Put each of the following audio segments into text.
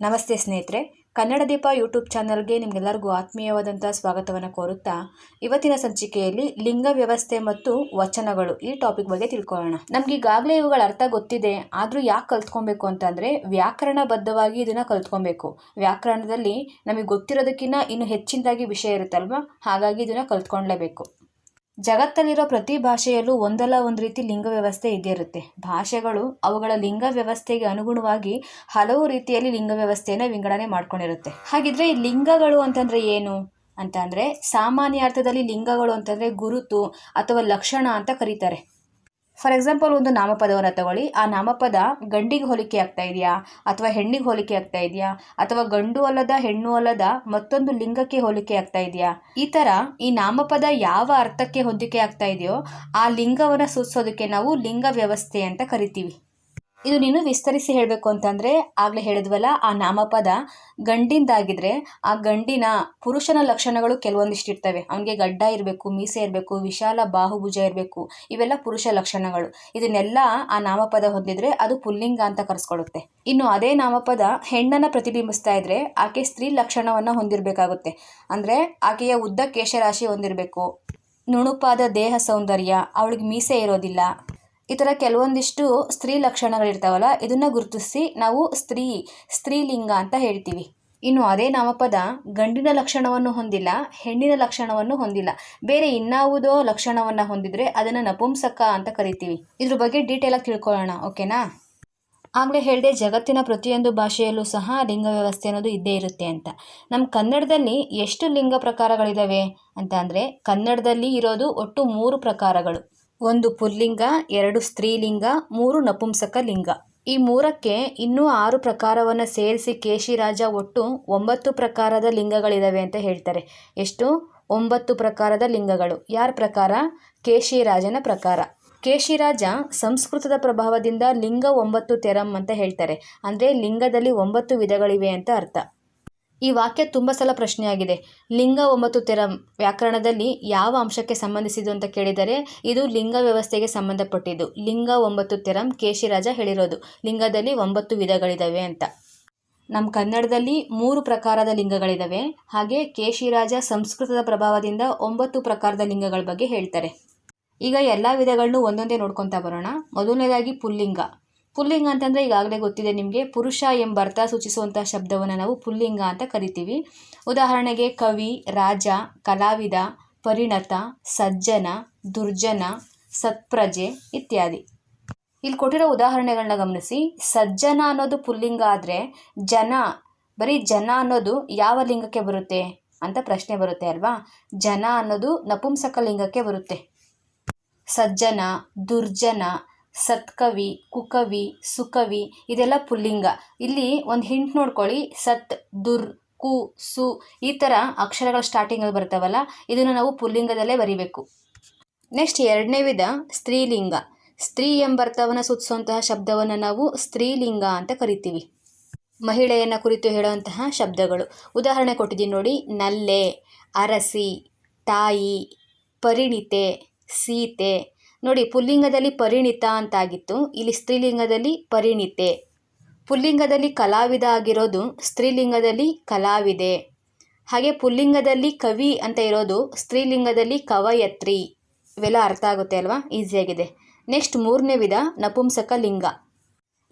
ನಮಸ್ತೆ ಸ್ನೇಹಿತರೆ, ಕನ್ನಡ ದೀಪ ಯೂಟ್ಯೂಬ್ ಚಾನಲ್ಗೆ ನಿಮಗೆಲ್ಲರಿಗೂ ಆತ್ಮೀಯವಾದಂಥ ಸ್ವಾಗತವನ್ನು ಕೋರುತ್ತಾ, ಇವತ್ತಿನ ಸಂಚಿಕೆಯಲ್ಲಿ ಲಿಂಗ ವ್ಯವಸ್ಥೆ ಮತ್ತು ವಚನಗಳು ಈ ಟಾಪಿಕ್ ಬಗ್ಗೆ ತಿಳ್ಕೊಳ್ಳೋಣ. ನಮ್ಗೆ ಈಗಾಗಲೇ ಇವುಗಳ ಅರ್ಥ ಗೊತ್ತಿದೆ, ಆದರೂ ಯಾಕೆ ಕಲ್ತ್ಕೊಬೇಕು ಅಂತಂದರೆ, ವ್ಯಾಕರಣಬದ್ಧವಾಗಿ ಇದನ್ನು ಕಲ್ತ್ಕೊಬೇಕು. ವ್ಯಾಕರಣದಲ್ಲಿ ನಮಗೆ ಗೊತ್ತಿರೋದಕ್ಕಿಂತ ಇನ್ನು ಹೆಚ್ಚಿನದಾಗಿ ವಿಷಯ ಇರುತ್ತಲ್ವ? ಹಾಗಾಗಿ ಇದನ್ನು ಕಲ್ತ್ಕೊಳ್ಳೇಬೇಕು ಜಗತ್ತಲ್ಲಿರೋ ಪ್ರತಿ ಭಾಷೆಯಲ್ಲೂ ಒಂದಲ್ಲ ಒಂದು ರೀತಿ ಲಿಂಗ ವ್ಯವಸ್ಥೆ ಇದ್ದೇ ಇರುತ್ತೆ. ಭಾಷೆಗಳು ಅವುಗಳ ಲಿಂಗ ವ್ಯವಸ್ಥೆಗೆ ಅನುಗುಣವಾಗಿ ಹಲವು ರೀತಿಯಲ್ಲಿ ಲಿಂಗ ವ್ಯವಸ್ಥೆಯನ್ನು ವಿಂಗಡಣೆ ಮಾಡ್ಕೊಂಡಿರುತ್ತೆ. ಹಾಗಿದ್ರೆ ಈ ಲಿಂಗಗಳು ಅಂತಂದ್ರೆ ಏನು? ಅಂತ ಅಂದ್ರೆ ಸಾಮಾನ್ಯ ಅರ್ಥದಲ್ಲಿ ಲಿಂಗಗಳು ಅಂತಂದ್ರೆ ಗುರುತು ಅಥವಾ ಲಕ್ಷಣ ಅಂತ ಕರೀತಾರೆ. ಫಾರ್ ಎಕ್ಸಾಂಪಲ್ ಒಂದು ನಾಮಪದವನ್ನು ತಗೊಳ್ಳಿ. ಆ ನಾಮಪದ ಗಂಡಿಗೆ ಹೋಲಿಕೆ ಆಗ್ತಾ ಇದೆಯಾ? ಅಥವಾ ಹೆಣ್ಣಿಗೆ ಹೋಲಿಕೆ ಆಗ್ತಾ ಇದೆಯಾ? ಅಥವಾ ಗಂಡು ಅಲ್ಲದ, ಹೆಣ್ಣು ಅಲ್ಲದ ಮತ್ತೊಂದು ಲಿಂಗಕ್ಕೆ ಹೋಲಿಕೆ ಆಗ್ತಾ ಇದೆಯಾ? ಈ ತರ ಈ ನಾಮಪದ ಯಾವ ಅರ್ಥಕ್ಕೆ ಹೊಂದಿಕೆ ಆಗ್ತಾ ಇದೆಯೋ, ಆ ಲಿಂಗವನ್ನು ಸೂಚಿಸೋದಕ್ಕೆ ನಾವು ಲಿಂಗ ವ್ಯವಸ್ಥೆ ಅಂತ ಕರಿತೀವಿ. ಇದು ನೀನು ವಿಸ್ತರಿಸಿ ಹೇಳಬೇಕು ಅಂತಂದ್ರೆ ಆಗ್ಲೇ ಹೇಳಿದ್ವಲ್ಲ, ಆ ನಾಮಪದ ಗಂಡಿಂದಾಗಿದ್ರೆ ಆ ಗಂಡಿನ ಪುರುಷನ ಲಕ್ಷಣಗಳು ಕೆಲವೊಂದಿಷ್ಟು ಇರ್ತವೆ. ಅವನಿಗೆ ಗಡ್ಡ ಇರಬೇಕು, ಮೀಸೆ ಇರಬೇಕು, ವಿಶಾಲ ಬಾಹುಭುಜ ಇರಬೇಕು, ಇವೆಲ್ಲ ಪುರುಷ ಲಕ್ಷಣಗಳು. ಇದನ್ನೆಲ್ಲ ಆ ನಾಮಪದ ಹೊಂದಿದ್ರೆ ಅದು ಪುಲ್ಲಿಂಗ ಅಂತ ಕರೆಸ್ಕೊಳ್ಳುತ್ತೆ ಇನ್ನು ಅದೇ ನಾಮಪದ ಹೆಣ್ಣನ್ನ ಪ್ರತಿಬಿಂಬಿಸ್ತಾ ಇದ್ರೆ ಆಕೆ ಸ್ತ್ರೀ ಲಕ್ಷಣವನ್ನ ಹೊಂದಿರಬೇಕಾಗುತ್ತೆ. ಅಂದ್ರೆ ಆಕೆಯ ಉದ್ದ ಕೇಶರಾಶಿ ಹೊಂದಿರಬೇಕು. ನುಣುಪಾದ ದೇಹ ಸೌಂದರ್ಯ, ಅವಳಿಗೆ ಮೀಸೆ ಇರೋದಿಲ್ಲ. ಈ ಥರ ಕೆಲವೊಂದಿಷ್ಟು ಸ್ತ್ರೀ ಲಕ್ಷಣಗಳಿರ್ತಾವಲ್ಲ, ಇದನ್ನ ಗುರುತಿಸಿ ನಾವು ಸ್ತ್ರೀ, ಸ್ತ್ರೀಲಿಂಗ ಅಂತ ಹೇಳ್ತೀವಿ. ಇನ್ನು ಅದೇ ನಾಮಪದ ಗಂಡಿನ ಲಕ್ಷಣವನ್ನು ಹೊಂದಿಲ್ಲ, ಹೆಣ್ಣಿನ ಲಕ್ಷಣವನ್ನು ಹೊಂದಿಲ್ಲ. ಬೇರೆ ಇನ್ನಾವುದೋ ಲಕ್ಷಣವನ್ನು ಹೊಂದಿದ್ರೆ ಅದನ್ನು ನಪುಂಸಕ ಅಂತ ಕರಿತೀವಿ. ಇದ್ರ ಬಗ್ಗೆ ಡೀಟೇಲಾಗಿ ತಿಳ್ಕೊಳ್ಳೋಣ ಓಕೆನಾ ಆಗಲೇ ಹೇಳಿದೆ, ಜಗತ್ತಿನ ಪ್ರತಿಯೊಂದು ಭಾಷೆಯಲ್ಲೂ ಸಹ ಲಿಂಗ ವ್ಯವಸ್ಥೆ ಅನ್ನೋದು ಇದ್ದೇ ಇರುತ್ತೆ ಅಂತ. ನಮ್ಮ ಕನ್ನಡದಲ್ಲಿ ಎಷ್ಟು ಲಿಂಗ ಪ್ರಕಾರಗಳಿದ್ದಾವೆ ಅಂತ ಅಂದರೆ, ಕನ್ನಡದಲ್ಲಿ ಇರೋದು ಒಟ್ಟು ಮೂರು ಪ್ರಕಾರಗಳು. ಒಂದು ಪುಲ್ಲಿಂಗ, ಎರಡು ಸ್ತ್ರೀಲಿಂಗ, ಮೂರು ನಪುಂಸಕ ಲಿಂಗ. ಈ ಮೂರಕ್ಕೆ ಇನ್ನೂ ಆರು ಪ್ರಕಾರವನ್ನು ಸೇರಿಸಿ ಕೇಶಿರಾಜ ಒಟ್ಟು ಒಂಬತ್ತು ಪ್ರಕಾರದ ಲಿಂಗಗಳಿದ್ದಾವೆ ಅಂತ ಹೇಳ್ತಾರೆ. ಎಷ್ಟು? ಒಂಬತ್ತು ಪ್ರಕಾರದ ಲಿಂಗಗಳು. ಯಾರ ಪ್ರಕಾರ? ಕೇಶಿರಾಜನ ಪ್ರಕಾರ. ಕೇಶಿರಾಜ ಸಂಸ್ಕೃತದ ಪ್ರಭಾವದಿಂದ ಲಿಂಗ ಒಂಬತ್ತು ತೆರಂ ಅಂತ ಹೇಳ್ತಾರೆ. ಅಂದರೆ ಲಿಂಗದಲ್ಲಿ ಒಂಬತ್ತು ವಿಧಗಳಿವೆ ಅಂತ ಅರ್ಥ. ಈ ವಾಕ್ಯ ತುಂಬ ಸಲ ಪ್ರಶ್ನೆಯಾಗಿದೆ. ಲಿಂಗ ಒಂಬತ್ತು ತೆರಂ ವ್ಯಾಕರಣದಲ್ಲಿ ಯಾವ ಅಂಶಕ್ಕೆ ಸಂಬಂಧಿಸಿದ್ದು ಅಂತ ಕೇಳಿದರೆ, ಇದು ಲಿಂಗ ವ್ಯವಸ್ಥೆಗೆ ಸಂಬಂಧಪಟ್ಟಿದ್ದು. ಲಿಂಗ ಒಂಬತ್ತು ತೆರಂ ಕೇಶಿರಾಜ ಹೇಳಿರೋದು. ಲಿಂಗದಲ್ಲಿ ಒಂಬತ್ತು ವಿಧಗಳಿದ್ದಾವೆ ಅಂತ. ನಮ್ಮ ಕನ್ನಡದಲ್ಲಿ ಮೂರು ಪ್ರಕಾರದ ಲಿಂಗಗಳಿದ್ದಾವೆ ಹಾಗೆ ಕೇಶಿರಾಜ ಸಂಸ್ಕೃತದ ಪ್ರಭಾವದಿಂದ ಒಂಬತ್ತು ಪ್ರಕಾರದ ಲಿಂಗಗಳ ಬಗ್ಗೆ ಹೇಳ್ತಾರೆ. ಈಗ ಎಲ್ಲ ವಿಧಗಳನ್ನು ಒಂದೊಂದೇ ನೋಡ್ಕೊತಾ ಬರೋಣ. ಮೊದಲನೇದಾಗಿ ಪುಲ್ಲಿಂಗ. ಪುಲ್ಲಿಂಗ ಅಂತಂದರೆ ಈಗಾಗಲೇ ಗೊತ್ತಿದೆ ನಿಮಗೆ. ಪುರುಷ ಎಂಬ ಅರ್ಥ ಸೂಚಿಸುವಂಥ ಶಬ್ದವನ್ನು ನಾವು ಪುಲ್ಲಿಂಗ ಅಂತ ಕರಿತೀವಿ. ಉದಾಹರಣೆಗೆ ಕವಿ, ರಾಜ, ಕಲಾವಿದ, ಪರಿಣತ, ಸಜ್ಜನ, ದುರ್ಜನ, ಸತ್ಪ್ರಜೆ ಇತ್ಯಾದಿ. ಇಲ್ಲಿ ಕೊಟ್ಟಿರೋ ಉದಾಹರಣೆಗಳನ್ನ ಗಮನಿಸಿ. ಸಜ್ಜನ ಅನ್ನೋದು ಪುಲ್ಲಿಂಗ ಆದರೆ ಜನ, ಬರೀ ಜನ ಅನ್ನೋದು ಯಾವ ಲಿಂಗಕ್ಕೆ ಬರುತ್ತೆ ಅಂತ ಪ್ರಶ್ನೆ ಬರುತ್ತೆ ಅಲ್ವಾ? ಜನ ಅನ್ನೋದು ನಪುಂಸಕ ಲಿಂಗಕ್ಕೆ ಬರುತ್ತೆ. ಸಜ್ಜನ, ದುರ್ಜನ ಸತ್ಕವಿ, ಕುಕವಿ, ಸುಕವಿ ಇದೆಲ್ಲ ಪುಲ್ಲಿಂಗ. ಇಲ್ಲಿ ಒಂದು ಹಿಂಟ್ ನೋಡ್ಕೊಳ್ಳಿ. ಸತ್, ದುರ್, ಕು, ಸು ಈ ಥರ ಅಕ್ಷರಗಳ ಸ್ಟಾರ್ಟಿಂಗಲ್ಲಿ ಬರ್ತಾವಲ್ಲ, ಇದನ್ನು ನಾವು ಪುಲ್ಲಿಂಗದಲ್ಲೇ ಬರಿಬೇಕು. ನೆಕ್ಸ್ಟ್ ಎರಡನೇ ವಿಧ, ಸ್ತ್ರೀಲಿಂಗ. ಸ್ತ್ರೀ ಎಂಬರ್ಥವನ್ನು ಸೂಚಿಸುವಂತಹ ಶಬ್ದವನ್ನು ನಾವು ಸ್ತ್ರೀಲಿಂಗ ಅಂತ ಕರಿತೀವಿ. ಮಹಿಳೆಯನ್ನ ಕುರಿತು ಹೇಳುವಂತಹ ಶಬ್ದಗಳು. ಉದಾಹರಣೆ ಕೊಟ್ಟಿದ್ದೀನಿ ನೋಡಿ. ನಲ್ಲೆ, ಅರಸಿ, ತಾಯಿ, ಪರಿಣಿತೆ, ಸೀತೆ ನೋಡಿ, ಪುಲ್ಲಿಂಗದಲ್ಲಿ ಪರಿಣಿತ ಅಂತಾಗಿತ್ತು. ಇಲ್ಲಿ ಸ್ತ್ರೀಲಿಂಗದಲ್ಲಿ ಪರಿಣಿತೆ. ಪುಲ್ಲಿಂಗದಲ್ಲಿ ಕಲಾವಿದ ಆಗಿರೋದು ಸ್ತ್ರೀಲಿಂಗದಲ್ಲಿ ಕಲಾವಿದೆ. ಹಾಗೆ ಪುಲ್ಲಿಂಗದಲ್ಲಿ ಕವಿ ಅಂತ ಇರೋದು ಸ್ತ್ರೀಲಿಂಗದಲ್ಲಿ ಕವಯತ್ರಿ. ಇವೆಲ್ಲ ಅರ್ಥ ಆಗುತ್ತೆ ಅಲ್ವಾ? ಈಸಿಯಾಗಿದೆ ನೆಕ್ಸ್ಟ್ ಮೂರನೇ ವಿಧ, ನಪುಂಸಕ ಲಿಂಗ.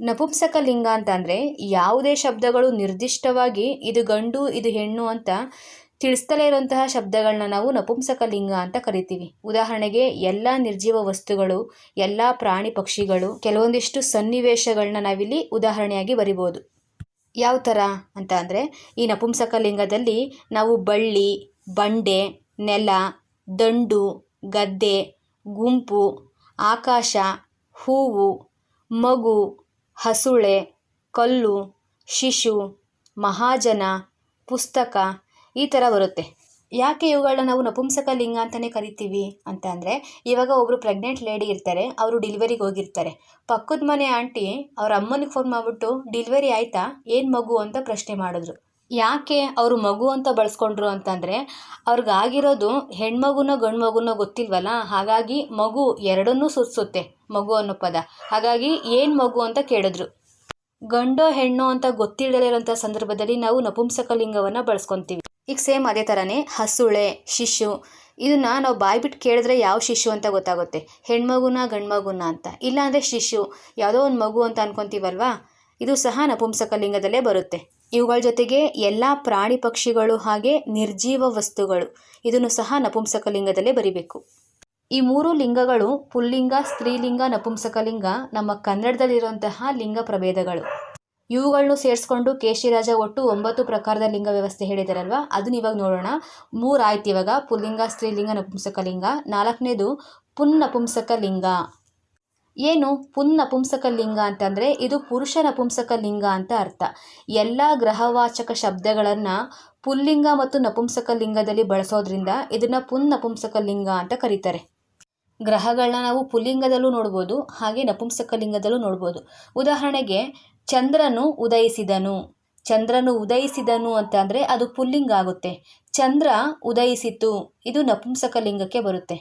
ನಪುಂಸಕ ಲಿಂಗ ಅಂತಂದರೆ ಯಾವುದೇ ಶಬ್ದಗಳು ನಿರ್ದಿಷ್ಟವಾಗಿ ಇದು ಗಂಡು, ಇದು ಹೆಣ್ಣು ಅಂತ ತಿಳಿಸ್ತಲೇ ಇರುವಂತಹ ಶಬ್ದಗಳನ್ನ ನಾವು ನಪುಂಸಕ ಲಿಂಗ ಅಂತ ಕರಿತೀವಿ. ಉದಾಹರಣೆಗೆ ಎಲ್ಲ ನಿರ್ಜೀವ ವಸ್ತುಗಳು, ಎಲ್ಲ ಪ್ರಾಣಿ ಪಕ್ಷಿಗಳು, ಕೆಲವೊಂದಿಷ್ಟು ಸನ್ನಿವೇಶಗಳನ್ನ ನಾವಿಲ್ಲಿ ಉದಾಹರಣೆಯಾಗಿ ಬರಿಬೋದು. ಯಾವ ಥರ ಅಂತ ಅಂದರೆ, ಈ ನಪುಂಸಕ ಲಿಂಗದಲ್ಲಿ ನಾವು ಬಳ್ಳಿ, ಬಂಡೆ, ನೆಲ, ದಂಡು, ಗದ್ದೆ, ಗುಂಪು, ಆಕಾಶ, ಹೂವು, ಮಗು, ಹಸುಳೆ, ಕಲ್ಲು, ಶಿಶು, ಮಹಾಜನ, ಪುಸ್ತಕ ಈ ಥರ ಬರುತ್ತೆ. ಯಾಕೆ ಇವುಗಳನ್ನ ನಾವು ನಪುಂಸಕ ಲಿಂಗ ಅಂತಲೇ ಕರಿತೀವಿ ಅಂತ ಅಂದರೆ, ಇವಾಗ ಒಬ್ಬರು ಪ್ರೆಗ್ನೆಂಟ್ ಲೇಡಿ ಇರ್ತಾರೆ, ಅವರು ಡಿಲಿವರಿಗೆ ಹೋಗಿರ್ತಾರೆ. ಪಕ್ಕದ ಮನೆ ಆಂಟಿ ಅವ್ರ ಅಮ್ಮನಿಗೆ ಫೋನ್ ಮಾಡಿಬಿಟ್ಟು ಡಿಲಿವರಿ ಆಯಿತಾ? ಏನು ಮಗು? ಅಂತ ಪ್ರಶ್ನೆ ಮಾಡಿದ್ರು. ಯಾಕೆ ಅವರು ಮಗು ಅಂತ ಬಳಸ್ಕೊಂಡ್ರು ಅಂತಂದರೆ, ಅವ್ರಿಗಾಗಿರೋದು ಹೆಣ್ಮಗುನೋ ಗಂಡು ಮಗುನೋ ಗೊತ್ತಿಲ್ವಲ್ಲ? ಹಾಗಾಗಿ ಮಗು ಎರಡನ್ನೂ ಸೂಚಿಸುತ್ತೆ, ಮಗು ಅನ್ನೋ ಪದ. ಹಾಗಾಗಿ ಏನು ಮಗು ಅಂತ ಕೇಳಿದ್ರು. ಗಂಡೋ ಹೆಣ್ಣೋ ಅಂತ ಗೊತ್ತಿಲ್ಲದೆ ಇರೋಂಥ ಸಂದರ್ಭದಲ್ಲಿ ನಾವು ನಪುಂಸಕಲಿಂಗವನ್ನು ಬಳಸ್ಕೊತೀವಿ. ಈಗ ಸೇಮ್ ಅದೇ ಥರನೇ ಹಸುಳೆ, ಶಿಶು. ಇದನ್ನ ನಾವು ಬಾಯ್ಬಿಟ್ಟು ಕೇಳಿದ್ರೆ ಯಾವ ಶಿಶು ಅಂತ ಗೊತ್ತಾಗುತ್ತೆ. ಹೆಣ್ಮಗುನ, ಗಂಡ್ಮಗುನ ಅಂತ. ಇಲ್ಲಾಂದರೆ ಶಿಶು. ಯಾವುದೋ ಒಂದು ಮಗು ಅಂತ ಅನ್ಕೊಂತೀವಲ್ವಾ? ಇದು ಸಹ ನಪುಂಸಕಲಿಂಗದಲ್ಲೇ ಬರುತ್ತೆ. ಇವುಗಳ ಜೊತೆಗೆ ಎಲ್ಲ ಪ್ರಾಣಿ ಪಕ್ಷಿಗಳು ಹಾಗೆ ನಿರ್ಜೀವ ವಸ್ತುಗಳು. ಇದನ್ನು ಸಹ ನಪುಂಸಕಲಿಂಗದಲ್ಲೇ ಬರಿಬೇಕು. ಈ ಮೂರು ಲಿಂಗಗಳು ಪುಲ್ಲಿಂಗ, ಸ್ತ್ರೀಲಿಂಗ ನಪುಂಸಕಲಿಂಗ ನಮ್ಮ ಕನ್ನಡದಲ್ಲಿರುವಂತಹ ಲಿಂಗ ಪ್ರಭೇದಗಳು. ಇವುಗಳನ್ನು ಸೇರಿಸ್ಕೊಂಡು ಕೇಶಿರಾಜ ಒಟ್ಟು ಒಂಬತ್ತು ಪ್ರಕಾರದ ಲಿಂಗ ವ್ಯವಸ್ಥೆ ಹೇಳಿದಾರಲ್ವ? ಅದನ್ನ ಇವಾಗ ನೋಡೋಣ. ಮೂರು ಆಯ್ತು ಇವಾಗ. ಪುಲ್ಲಿಂಗ, ಸ್ತ್ರೀಲಿಂಗ, ನಪುಂಸಕ ಲಿಂಗ. ನಾಲ್ಕನೇದು ಪುನ್ ನಪುಂಸಕ ಲಿಂಗ. ಏನು? ಪುನ್ ನಪುಂಸಕ ಲಿಂಗ ಅಂತಂದರೆ ಇದು ಪುರುಷ ನಪುಂಸಕ ಲಿಂಗ ಅಂತ ಅರ್ಥ. ಎಲ್ಲ ಗ್ರಹವಾಚಕ ಶಬ್ದಗಳನ್ನು ಪುಲ್ಲಿಂಗ ಮತ್ತು ನಪುಂಸಕ ಲಿಂಗದಲ್ಲಿ ಬಳಸೋದ್ರಿಂದ ಇದನ್ನು ಪುನ್ ನಪುಂಸಕ ಲಿಂಗ ಅಂತ ಕರೀತಾರೆ. ಗ್ರಹಗಳನ್ನ ನಾವು ಪುಲ್ಲಿಂಗದಲ್ಲೂ ನೋಡ್ಬೋದು, ಹಾಗೆ ನಪುಂಸಕ ಲಿಂಗದಲ್ಲೂ ನೋಡ್ಬೋದು. ಉದಾಹರಣೆಗೆ ಚಂದ್ರನು ಉದಯಿಸಿದನು. ಚಂದ್ರನು ಉದಯಿಸಿದನು ಅಂತ ಅಂದರೆ ಅದು ಪುಲ್ಲಿಂಗ ಆಗುತ್ತೆ. ಚಂದ್ರ ಉದಯಿಸಿತು. ಇದು ನಪುಂಸಕ ಲಿಂಗಕ್ಕೆ ಬರುತ್ತೆ.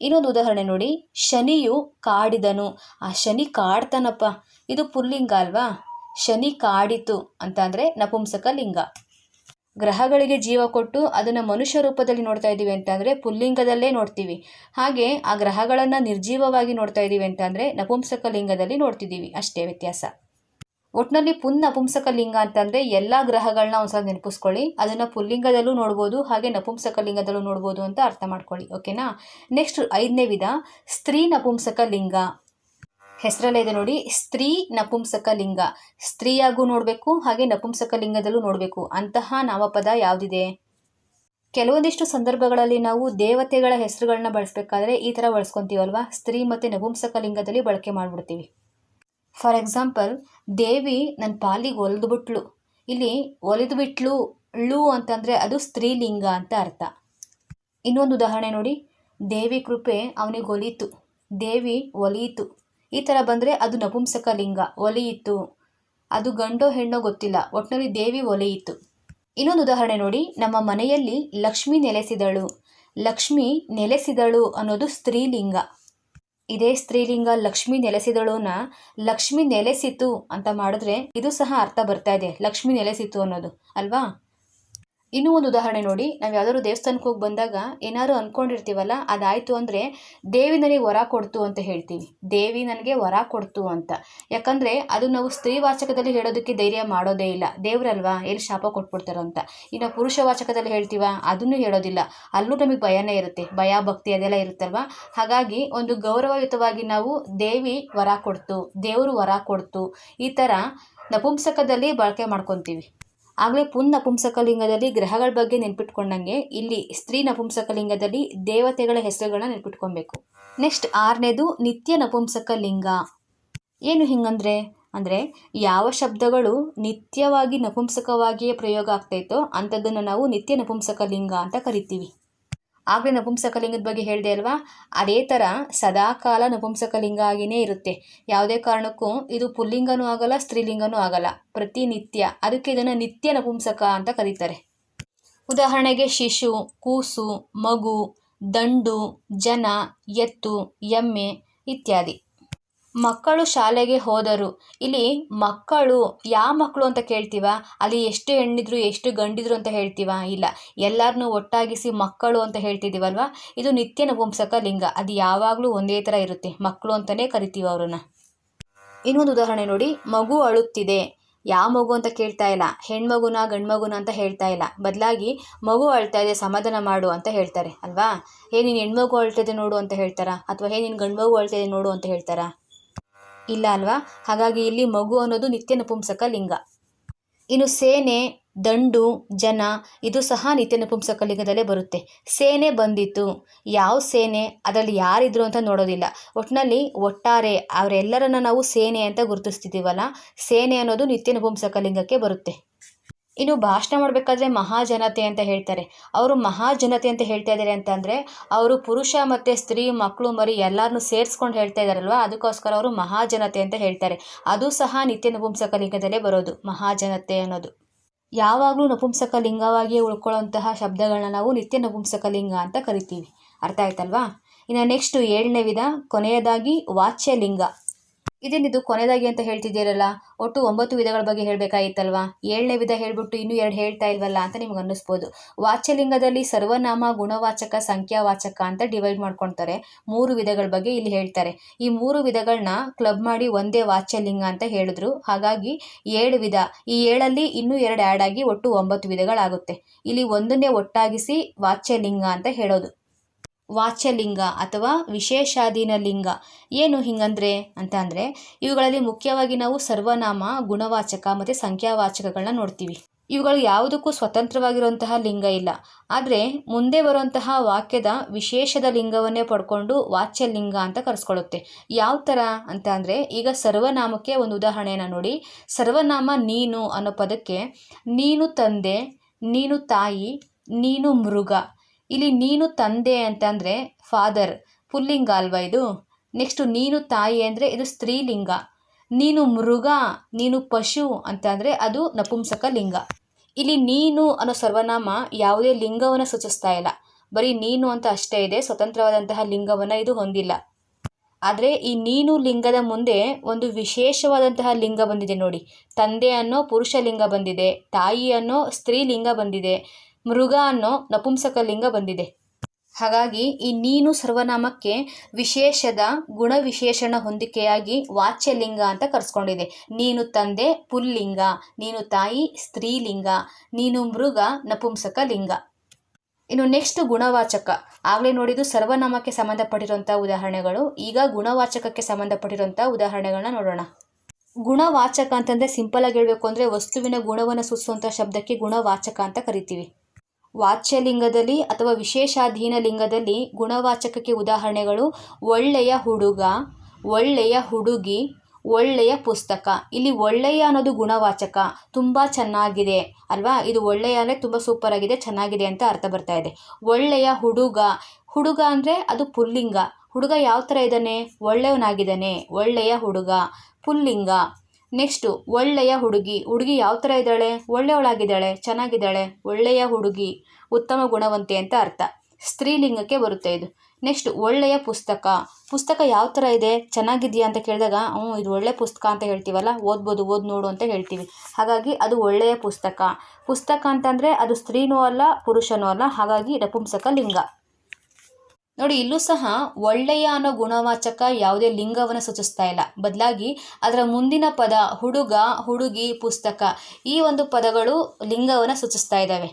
ಇನ್ನೊಂದು ಉದಾಹರಣೆ ನೋಡಿ. ಶನಿಯು ಕಾಡಿದನು. ಆ ಶನಿ ಕಾಡ್ತಾನಪ್ಪ. ಇದು ಪುಲ್ಲಿಂಗ ಅಲ್ವಾ? ಶನಿ ಕಾಡಿತು ಅಂತ ಅಂದರೆ ನಪುಂಸಕ ಲಿಂಗ. ಗ್ರಹಗಳಿಗೆ ಜೀವ ಕೊಟ್ಟು ಅದನ್ನು ಮನುಷ್ಯ ರೂಪದಲ್ಲಿ ನೋಡ್ತಾ ಇದ್ದೀವಿ ಅಂತಂದರೆ ಪುಲ್ಲಿಂಗದಲ್ಲೇ ನೋಡ್ತೀವಿ. ಹಾಗೆ ಆ ಗ್ರಹಗಳನ್ನು ನಿರ್ಜೀವವಾಗಿ ನೋಡ್ತಾ ಇದ್ದೀವಿ ಅಂತಂದರೆ ನಪುಂಸಕ ಲಿಂಗದಲ್ಲಿ ನೋಡ್ತಿದ್ದೀವಿ. ಅಷ್ಟೇ ವ್ಯತ್ಯಾಸ. ಒಟ್ಟಿನಲ್ಲಿ ಪುನ್ ನಪುಂಸಕ ಲಿಂಗ ಅಂತಂದರೆ ಎಲ್ಲ ಗ್ರಹಗಳನ್ನ ಒಂದ್ಸಲ ನೆನಪಿಸ್ಕೊಳ್ಳಿ. ಅದನ್ನು ಪುಲ್ಲಿಂಗದಲ್ಲೂ ನೋಡ್ಬೋದು, ಹಾಗೆ ನಪುಂಸಕ ಲಿಂಗದಲ್ಲೂ ನೋಡ್ಬೋದು ಅಂತ ಅರ್ಥ ಮಾಡ್ಕೊಳ್ಳಿ, ಓಕೆನಾ? ನೆಕ್ಸ್ಟ್ ಐದನೇ ವಿಧ, ಸ್ತ್ರೀ ನಪುಂಸಕ ಲಿಂಗ ಹೆಸರಲ್ಲೇ ಇದೆ ನೋಡಿ, ಸ್ತ್ರೀ ನಪುಂಸಕ ಲಿಂಗ ಸ್ತ್ರೀಯಾಗೂ ನೋಡಬೇಕು, ಹಾಗೆ ನಪುಂಸಕ ಲಿಂಗದಲ್ಲೂ ನೋಡಬೇಕು. ಅಂತಹ ನಾಮಪದ ಯಾವುದಿದೆ? ಕೆಲವೊಂದಿಷ್ಟು ಸಂದರ್ಭಗಳಲ್ಲಿ ನಾವು ದೇವತೆಗಳ ಹೆಸರುಗಳನ್ನ ಬಳಸಬೇಕಾದ್ರೆ ಈ ಥರ ಬಳಸ್ಕೊತೀವಲ್ವಾ? ಸ್ತ್ರೀ ಮತ್ತು ನಪುಂಸಕ ಲಿಂಗದಲ್ಲಿ ಬಳಕೆ ಮಾಡಿಬಿಡ್ತೀವಿ. ಫಾರ್ ಎಕ್ಸಾಂಪಲ್ ದೇವಿ ನನ್ನ ಪಾಲಿಗೆ ಒಲಿದು ಬಿಟ್ಲು ಇಲ್ಲಿ ಒಲಿದು ಬಿಟ್ಲು ಳು ಅಂತಂದರೆ ಅದು ಸ್ತ್ರೀಲಿಂಗ ಅಂತ ಅರ್ಥ. ಇನ್ನೊಂದು ಉದಾಹರಣೆ ನೋಡಿ. ದೇವಿ ಕೃಪೆ ಅವನಿಗೆ ಒಲಿಯಿತು ದೇವಿ ಒಲಿಯಿತು ಈ ಥರ ಬಂದರೆ ಅದು ನಪುಂಸಕ ಲಿಂಗ. ಒಲಿಯಿತು ಅದು ಗಂಡೋ ಹೆಣ್ಣೋ ಗೊತ್ತಿಲ್ಲ. ಒಟ್ಟಿನಲ್ಲಿ ದೇವಿ ಒಲಿಯಿತು ಇನ್ನೊಂದು ಉದಾಹರಣೆ ನೋಡಿ. ನಮ್ಮ ಮನೆಯಲ್ಲಿ ಲಕ್ಷ್ಮಿ ನೆಲೆಸಿದಳು. ಲಕ್ಷ್ಮಿ ನೆಲೆಸಿದಳು ಅನ್ನೋದು ಸ್ತ್ರೀಲಿಂಗ. ಇದೇ ಸ್ತ್ರೀಲಿಂಗ ಲಕ್ಷ್ಮಿ ನೆಲೆಸಿದಳೋನ ಲಕ್ಷ್ಮಿ ನೆಲೆಸಿತು ಅಂತ ಮಾಡಿದ್ರೆ ಇದು ಸಹ ಅರ್ಥ ಬರ್ತಾ ಇದೆ. ಲಕ್ಷ್ಮಿ ನೆಲೆಸಿತು ಅನ್ನೋದು. ಅಲ್ವಾ? ಇನ್ನೂ ಒಂದು ಉದಾಹರಣೆ ನೋಡಿ. ನಾವು ಯಾವ್ದಾದ್ರು ದೇವಸ್ಥಾನಕ್ಕೆ ಹೋಗಿ ಬಂದಾಗ ಏನಾದ್ರು ಅಂದ್ಕೊಂಡಿರ್ತೀವಲ್ಲ ಅದಾಯಿತು ಅಂದರೆ ದೇವಿ ನನಗೆ ವರ ಕೊಡ್ತು ಅಂತ ಹೇಳ್ತೀವಿ. ದೇವಿ ನನಗೆ ವರ ಕೊಡ್ತು ಅಂತ. ಯಾಕಂದರೆ ಅದು ನಾವು ಸ್ತ್ರೀವಾಚಕದಲ್ಲಿ ಹೇಳೋದಕ್ಕೆ ಧೈರ್ಯ ಮಾಡೋದೇ ಇಲ್ಲ. ದೇವರಲ್ವಾ? ಎಲ್ಲಿ ಶಾಪ ಕೊಟ್ಬಿಡ್ತಾರೋ ಅಂತ. ಇನ್ನು ಪುರುಷ ವಾಚಕದಲ್ಲಿ ಹೇಳ್ತೀವ? ಅದನ್ನು ಹೇಳೋದಿಲ್ಲ. ಅಲ್ಲೂ ನಮಗೆ ಭಯನೇ ಇರುತ್ತೆ. ಭಯ, ಭಕ್ತಿ ಅದೆಲ್ಲ ಇರುತ್ತಲ್ವ? ಹಾಗಾಗಿ ಒಂದು ಗೌರವಯುತವಾಗಿ ನಾವು ದೇವಿ ವರ ಕೊಡ್ತು, ದೇವರು ವರ ಕೊಡ್ತು, ಈ ಥರ ನಪುಂಸಕದಲ್ಲಿ ಬಳಕೆ ಮಾಡ್ಕೊತೀವಿ. ಆಗಲೇ ಪುನ್ ನಪುಂಸಕಲಿಂಗದಲ್ಲಿ ಗ್ರಹಗಳ ಬಗ್ಗೆ ನೆನ್ಪಿಟ್ಕೊಂಡಂಗೆ ಇಲ್ಲಿ ಸ್ತ್ರೀ ನಪುಂಸಕಲಿಂಗದಲ್ಲಿ ದೇವತೆಗಳ ಹೆಸರುಗಳನ್ನ ನೆನ್ಪಿಟ್ಕೊಬೇಕು. ನೆಕ್ಸ್ಟ್ ಆರನೇದು ನಿತ್ಯ ನಪುಂಸಕ ಲಿಂಗ. ಏನು ಹಿಂಗಂದ್ರೆ? ಅಂದರೆ ಯಾವ ಶಬ್ದಗಳು ನಿತ್ಯವಾಗಿ ನಪುಂಸಕವಾಗಿಯೇ ಪ್ರಯೋಗ ಆಗ್ತೈತೋ ಅಂಥದ್ದನ್ನು ನಾವು ನಿತ್ಯ ನಪುಂಸಕ ಲಿಂಗ ಅಂತ ಕರಿತೀವಿ. ಆಗಲೇ ನಪುಂಸಕಲಿಂಗದ ಬಗ್ಗೆ ಹೇಳಿದೆ ಅಲ್ವಾ? ಅದೇ ಥರ ಸದಾಕಾಲ ನಪುಂಸಕಲಿಂಗ ಆಗಿಯೇ ಇರುತ್ತೆ. ಯಾವುದೇ ಕಾರಣಕ್ಕೂ ಇದು ಪುಲ್ಲಿಂಗನೂ ಆಗಲ್ಲ, ಸ್ತ್ರೀಲಿಂಗನೂ ಆಗಲ್ಲ. ಪ್ರತಿನಿತ್ಯ. ಅದಕ್ಕೆ ಇದನ್ನು ನಿತ್ಯ ನಪುಂಸಕ ಅಂತ ಕರೀತಾರೆ. ಉದಾಹರಣೆಗೆ ಶಿಶು, ಕೂಸು, ಮಗು, ದಂಡು, ಜನ, ಎತ್ತು, ಎಮ್ಮೆ ಇತ್ಯಾದಿ. ಮಕ್ಕಳು ಶಾಲೆಗೆ ಹೋದರು. ಇಲ್ಲಿ ಮಕ್ಕಳು ಯಾವ ಮಕ್ಕಳು ಅಂತ ಕೇಳ್ತೀವ? ಅಲ್ಲಿ ಎಷ್ಟು ಹೆಣ್ಣಿದ್ರು, ಎಷ್ಟು ಗಂಡಿದ್ರು ಅಂತ ಹೇಳ್ತೀವ? ಇಲ್ಲ ಎಲ್ಲರನ್ನೂ ಒಟ್ಟಾಗಿಸಿ ಮಕ್ಕಳು ಅಂತ ಹೇಳ್ತಿದ್ದೀವಲ್ವ ಇದು ನಿತ್ಯ ನಪುಂಸಕ ಲಿಂಗ. ಅದು ಯಾವಾಗಲೂ ಒಂದೇ ಥರ ಇರುತ್ತೆ. ಮಕ್ಕಳು ಅಂತಲೇ ಕರಿತೀವಿ ಅವ್ರನ್ನ. ಇನ್ನೊಂದು ಉದಾಹರಣೆ ನೋಡಿ. ಮಗು ಅಳುತ್ತಿದೆ. ಯಾವ ಮಗು ಅಂತ ಕೇಳ್ತಾ ಇಲ್ಲ. ಹೆಣ್ಮಗುನ, ಗಂಡ್ಮಗುನ ಅಂತ ಹೇಳ್ತಾ ಇಲ್ಲ. ಬದಲಾಗಿ ಮಗು ಅಳ್ತಾ ಇದೆ, ಸಮಾಧಾನ ಮಾಡು ಅಂತ ಹೇಳ್ತಾರೆ, ಅಲ್ವಾ? ಹೇ, ನೀನು ಹೆಣ್ಮಗು ಅಳ್ತಿದೆ ನೋಡು ಅಂತ ಹೇಳ್ತಾರಾ? ಅಥವಾ ಹೇ, ನೀನು ಗಂಡ್ಮಗು ಇದೆ ನೋಡು ಅಂತ ಹೇಳ್ತಾರಾ? ಇಲ್ಲ ಅಲ್ವಾ? ಹಾಗಾಗಿ ಇಲ್ಲಿ ಮಗು ಅನ್ನೋದು ನಿತ್ಯ ನಪುಂಸಕ ಲಿಂಗ. ಇನ್ನು ಸೇನೆ, ದಂಡು, ಜನ, ಇದು ಸಹ ನಿತ್ಯ ನಪುಂಸಕ ಲಿಂಗದಲ್ಲೇ ಬರುತ್ತೆ. ಸೇನೆ ಬಂದಿತ್ತು. ಯಾವ ಸೇನೆ? ಅದರಲ್ಲಿ ಯಾರಿದ್ರು ಅಂತ ನೋಡೋದಿಲ್ಲ. ಒಟ್ಟಿನಲ್ಲಿ ಒಟ್ಟಾರೆ ಅವರೆಲ್ಲರನ್ನ ನಾವು ಸೇನೆ ಅಂತ ಗುರುತಿಸ್ತಿದ್ದೀವಲ್ಲ, ಸೇನೆ ಅನ್ನೋದು ನಿತ್ಯ ನಪುಂಸಕ ಲಿಂಗಕ್ಕೆ ಬರುತ್ತೆ. ಇನ್ನು ಭಾಷಣ ಮಾಡಬೇಕಾದ್ರೆ ಮಹಾಜನತೆ ಅಂತ ಹೇಳ್ತಾರೆ. ಅವರು ಮಹಾಜನತೆ ಅಂತ ಹೇಳ್ತಾ ಇದ್ದಾರೆ ಅಂತಂದರೆ, ಅವರು ಪುರುಷ ಮತ್ತು ಸ್ತ್ರೀ ಮಕ್ಕಳು ಮರಿ ಎಲ್ಲರನ್ನೂ ಸೇರಿಸ್ಕೊಂಡು ಹೇಳ್ತಾ ಇದ್ದಾರಲ್ವ ಅದಕ್ಕೋಸ್ಕರ ಅವರು ಮಹಾಜನತೆ ಅಂತ ಹೇಳ್ತಾರೆ. ಅದು ಸಹ ನಿತ್ಯ ನಪುಂಸಕ ಲಿಂಗದಲ್ಲೇ ಬರೋದು, ಮಹಾಜನತೆ ಅನ್ನೋದು. ಯಾವಾಗಲೂ ನಪುಂಸಕ ಲಿಂಗವಾಗಿಯೇ ಉಳ್ಕೊಳ್ಳೋಂತಹ ಶಬ್ದಗಳನ್ನ ನಾವು ನಿತ್ಯ ನಪುಂಸಕ ಲಿಂಗ ಅಂತ ಕರಿತೀವಿ. ಅರ್ಥ ಆಯ್ತಲ್ವಾ? ಇನ್ನು ನೆಕ್ಸ್ಟು ಏಳನೇ ವಿಧ, ಕೊನೆಯದಾಗಿ ವಾಚ್ಯಲಿಂಗ. ಇದೇನಿದು ಕೊನೆಯದಾಗಿ ಅಂತ ಹೇಳ್ತಿದ್ದೀರಲ್ಲ? ಒಟ್ಟು ಒಂಬತ್ತು ವಿಧಗಳ ಬಗ್ಗೆ ಹೇಳಬೇಕಾಗಿತ್ತಲ್ವಾ? ಏಳನೇ ವಿಧ ಹೇಳ್ಬಿಟ್ಟು ಇನ್ನೂ ಎರಡು ಹೇಳ್ತಾ ಇಲ್ವಲ್ಲ ಅಂತ ನಿಮ್ಗೆ ಅನ್ನಿಸ್ಬೋದು. ವಾಚ್ಯಲಿಂಗದಲ್ಲಿ ಸರ್ವನಾಮ, ಗುಣವಾಚಕ, ಸಂಖ್ಯಾವಾಚಕ ಅಂತ ಡಿವೈಡ್ ಮಾಡ್ಕೊಳ್ತಾರೆ. ಮೂರು ವಿಧಗಳ ಬಗ್ಗೆ ಇಲ್ಲಿ ಹೇಳ್ತಾರೆ. ಈ ಮೂರು ವಿಧಗಳನ್ನ ಕ್ಲಬ್ ಮಾಡಿ ಒಂದೇ ವಾಚ್ಯಲಿಂಗ ಅಂತ ಹೇಳಿದ್ರು. ಹಾಗಾಗಿ ಏಳು ವಿಧ. ಈ ಏಳಲ್ಲಿ ಇನ್ನೂ ಎರಡು ಆ್ಯಡ್ ಆಗಿ ಒಟ್ಟು ಒಂಬತ್ತು ವಿಧಗಳಾಗುತ್ತೆ. ಇಲ್ಲಿ ಒಂದನ್ನೇ ಒಟ್ಟಾಗಿಸಿ ವಾಚ್ಯಲಿಂಗ ಅಂತ ಹೇಳೋದು. ವಾಚ್ಯಲಿಂಗ ಅಥವಾ ವಿಶೇಷಾಧೀನ ಲಿಂಗ ಏನು ಹಿಂಗಂದ್ರೆ ಅಂತ ಅಂದರೆ, ಇವುಗಳಲ್ಲಿ ಮುಖ್ಯವಾಗಿ ನಾವು ಸರ್ವನಾಮ, ಗುಣವಾಚಕ ಮತ್ತು ಸಂಖ್ಯಾವಾಚಕಗಳನ್ನ ನೋಡ್ತೀವಿ. ಇವುಗಳು ಯಾವುದಕ್ಕೂ ಸ್ವತಂತ್ರವಾಗಿರುವಂತಹ ಲಿಂಗ ಇಲ್ಲ. ಆದರೆ ಮುಂದೆ ಬರುವಂತಹ ವಾಕ್ಯದ ವಿಶೇಷದ ಲಿಂಗವನ್ನೇ ಪಡ್ಕೊಂಡು ವಾಚ್ಯಲಿಂಗ ಅಂತ ಕರೆಸ್ಕೊಳ್ಳುತ್ತೆ. ಯಾವ ಥರ ಅಂತ ಅಂದರೆ, ಈಗ ಸರ್ವನಾಮಕ್ಕೆ ಒಂದು ಉದಾಹರಣೆಯನ್ನು ನೋಡಿ. ಸರ್ವನಾಮ ನೀನು ಅನ್ನೋ ಪದಕ್ಕೆ, ನೀನು ತಂದೆ, ನೀನು ತಾಯಿ, ನೀನು ಮೃಗ ಇಲ್ಲಿ ನೀನು ತಂದೆ ಅಂತಂದರೆ ಫಾದರ್ ಪುಲ್ಲಿಂಗ ಅಲ್ವಾ ಇದು? ನೆಕ್ಸ್ಟು ನೀನು ತಾಯಿ ಅಂದರೆ ಇದು ಸ್ತ್ರೀಲಿಂಗ. ನೀನು ಮೃಗ, ನೀನು ಪಶು ಅಂತಂದರೆ ಅದು ನಪುಂಸಕ ಲಿಂಗ. ಇಲ್ಲಿ ನೀನು ಅನ್ನೋ ಸರ್ವನಾಮ ಯಾವುದೇ ಲಿಂಗವನ್ನು ಸೂಚಿಸ್ತಾ ಇಲ್ಲ. ಬರೀ ನೀನು ಅಂತ ಅಷ್ಟೇ ಇದೆ, ಸ್ವತಂತ್ರವಾದಂತಹ ಲಿಂಗವನ್ನು ಇದು ಹೊಂದಿಲ್ಲ. ಆದರೆ ಈ ನೀನು ಲಿಂಗದ ಮುಂದೆ ಒಂದು ವಿಶೇಷವಾದಂತಹ ಲಿಂಗ ಬಂದಿದೆ ನೋಡಿ. ತಂದೆ ಅನ್ನೋ ಪುರುಷ ಲಿಂಗ ಬಂದಿದೆ, ತಾಯಿ ಅನ್ನೋ ಸ್ತ್ರೀಲಿಂಗ ಬಂದಿದೆ. ಮೃಗ ಅನ್ನೋ ನಪುಂಸಕ ಲಿಂಗ ಬಂದಿದೆ. ಹಾಗಾಗಿ ಈ ನೀನು ಸರ್ವನಾಮಕ್ಕೆ ವಿಶೇಷದ ಗುಣವಿಶೇಷಣ ಹೊಂದಿಕೆಯಾಗಿ ವಾಚ್ಯಲಿಂಗ ಅಂತ ಕರೆಸ್ಕೊಂಡಿದೆ. ನೀನು ತಂದೆ ಪುಲ್ಲಿಂಗ, ನೀನು ತಾಯಿ ಸ್ತ್ರೀಲಿಂಗ, ನೀನು ಮೃಗ ನಪುಂಸಕ ಲಿಂಗ. ಇನ್ನು ನೆಕ್ಸ್ಟ್ ಗುಣವಾಚಕ. ಆಗಲೇ ನೋಡಿದ್ದು ಸರ್ವನಾಮಕ್ಕೆ ಸಂಬಂಧಪಟ್ಟಿರುವಂಥ ಉದಾಹರಣೆಗಳು. ಈಗ ಗುಣವಾಚಕಕ್ಕೆ ಸಂಬಂಧಪಟ್ಟಿರುವಂಥ ಉದಾಹರಣೆಗಳನ್ನ ನೋಡೋಣ. ಗುಣವಾಚಕ ಅಂತಂದರೆ ಸಿಂಪಲ್ ಆಗಿ ಹೇಳಬೇಕು ಅಂದರೆ ವಸ್ತುವಿನ ಗುಣವನ್ನು ಸೂಚಿಸುವಂಥ ಶಬ್ದಕ್ಕೆ ಗುಣವಾಚಕ ಅಂತ ಕರಿತೀವಿ. ವಾಚ್ಯಲಿಂಗದಲ್ಲಿ ಅಥವಾ ವಿಶೇಷಾಧೀನ ಲಿಂಗದಲ್ಲಿ ಗುಣವಾಚಕಕ್ಕೆ ಉದಾಹರಣೆಗಳು ಒಳ್ಳೆಯ ಹುಡುಗ, ಒಳ್ಳೆಯ ಹುಡುಗಿ, ಒಳ್ಳೆಯ ಪುಸ್ತಕ. ಇಲ್ಲಿ ಒಳ್ಳೆಯ ಅನ್ನೋದು ಗುಣವಾಚಕ. ತುಂಬ ಚೆನ್ನಾಗಿದೆ, ಅಲ್ವಾ? ಇದು ಒಳ್ಳೆಯ ಅಂದರೆ ತುಂಬ ಸೂಪರ್ ಆಗಿದೆ, ಚೆನ್ನಾಗಿದೆ ಅಂತ ಅರ್ಥ ಬರ್ತಾ ಇದೆ. ಒಳ್ಳೆಯ ಹುಡುಗ. ಹುಡುಗ ಅಂದರೆ ಅದು ಪುಲ್ಲಿಂಗ. ಹುಡುಗ ಯಾವ ಥರ ಇದ್ದಾನೆ? ಒಳ್ಳೆಯವನಾಗಿದ್ದಾನೆ. ಒಳ್ಳೆಯ ಹುಡುಗ. ಪುಲ್ಲಿಂಗ. ನೆಕ್ಸ್ಟು, ಒಳ್ಳೆಯ ಹುಡುಗಿ. ಹುಡುಗಿ ಯಾವ ಥರ ಇದ್ದಾಳೆ? ಒಳ್ಳೆಯವಳಾಗಿದ್ದಾಳೆ, ಚೆನ್ನಾಗಿದ್ದಾಳೆ, ಒಳ್ಳೆಯ ಹುಡುಗಿ, ಉತ್ತಮ ಗುಣವಂತೆ ಅಂತ ಅರ್ಥ. ಸ್ತ್ರೀಲಿಂಗಕ್ಕೆ ಬರುತ್ತೆ ಇದು. ನೆಕ್ಸ್ಟ್, ಒಳ್ಳೆಯ ಪುಸ್ತಕ. ಪುಸ್ತಕ ಯಾವ ಥರ ಇದೆ? ಚೆನ್ನಾಗಿದೆಯಾ ಅಂತ ಕೇಳಿದಾಗ, ಹ್ಞೂ, ಇದು ಒಳ್ಳೆಯ ಪುಸ್ತಕ ಅಂತ ಹೇಳ್ತೀವಲ್ಲ? ಓದ್ಬೋದು, ಓದಿ ನೋಡು ಅಂತ ಹೇಳ್ತೀವಿ. ಹಾಗಾಗಿ, ಅದು ಒಳ್ಳೆಯ ಪುಸ್ತಕ. ಪುಸ್ತಕ ಅಂತಂದರೆ, ಅದು ಸ್ತ್ರೀನೂ ಅಲ್ಲ, ಪುರುಷನೂ ಅಲ್ಲ, ಹಾಗಾಗಿ ನಪುಂಸಕ ಲಿಂಗ ನೋಡಿ, ಇಲ್ಲೂ ಸಹ ಒಳ್ಳೆಯ ಅನ್ನೋ ಗುಣವಾಚಕ ಯಾವುದೇ ಲಿಂಗವನ್ನು ಸೂಚಿಸ್ತಾ ಇಲ್ಲ. ಬದಲಾಗಿ ಅದರ ಮುಂದಿನ ಪದ ಹುಡುಗ, ಹುಡುಗಿ, ಪುಸ್ತಕ ಈ ಒಂದು ಪದಗಳು ಲಿಂಗವನ್ನು ಸೂಚಿಸ್ತಾ ಇದ್ದಾವೆ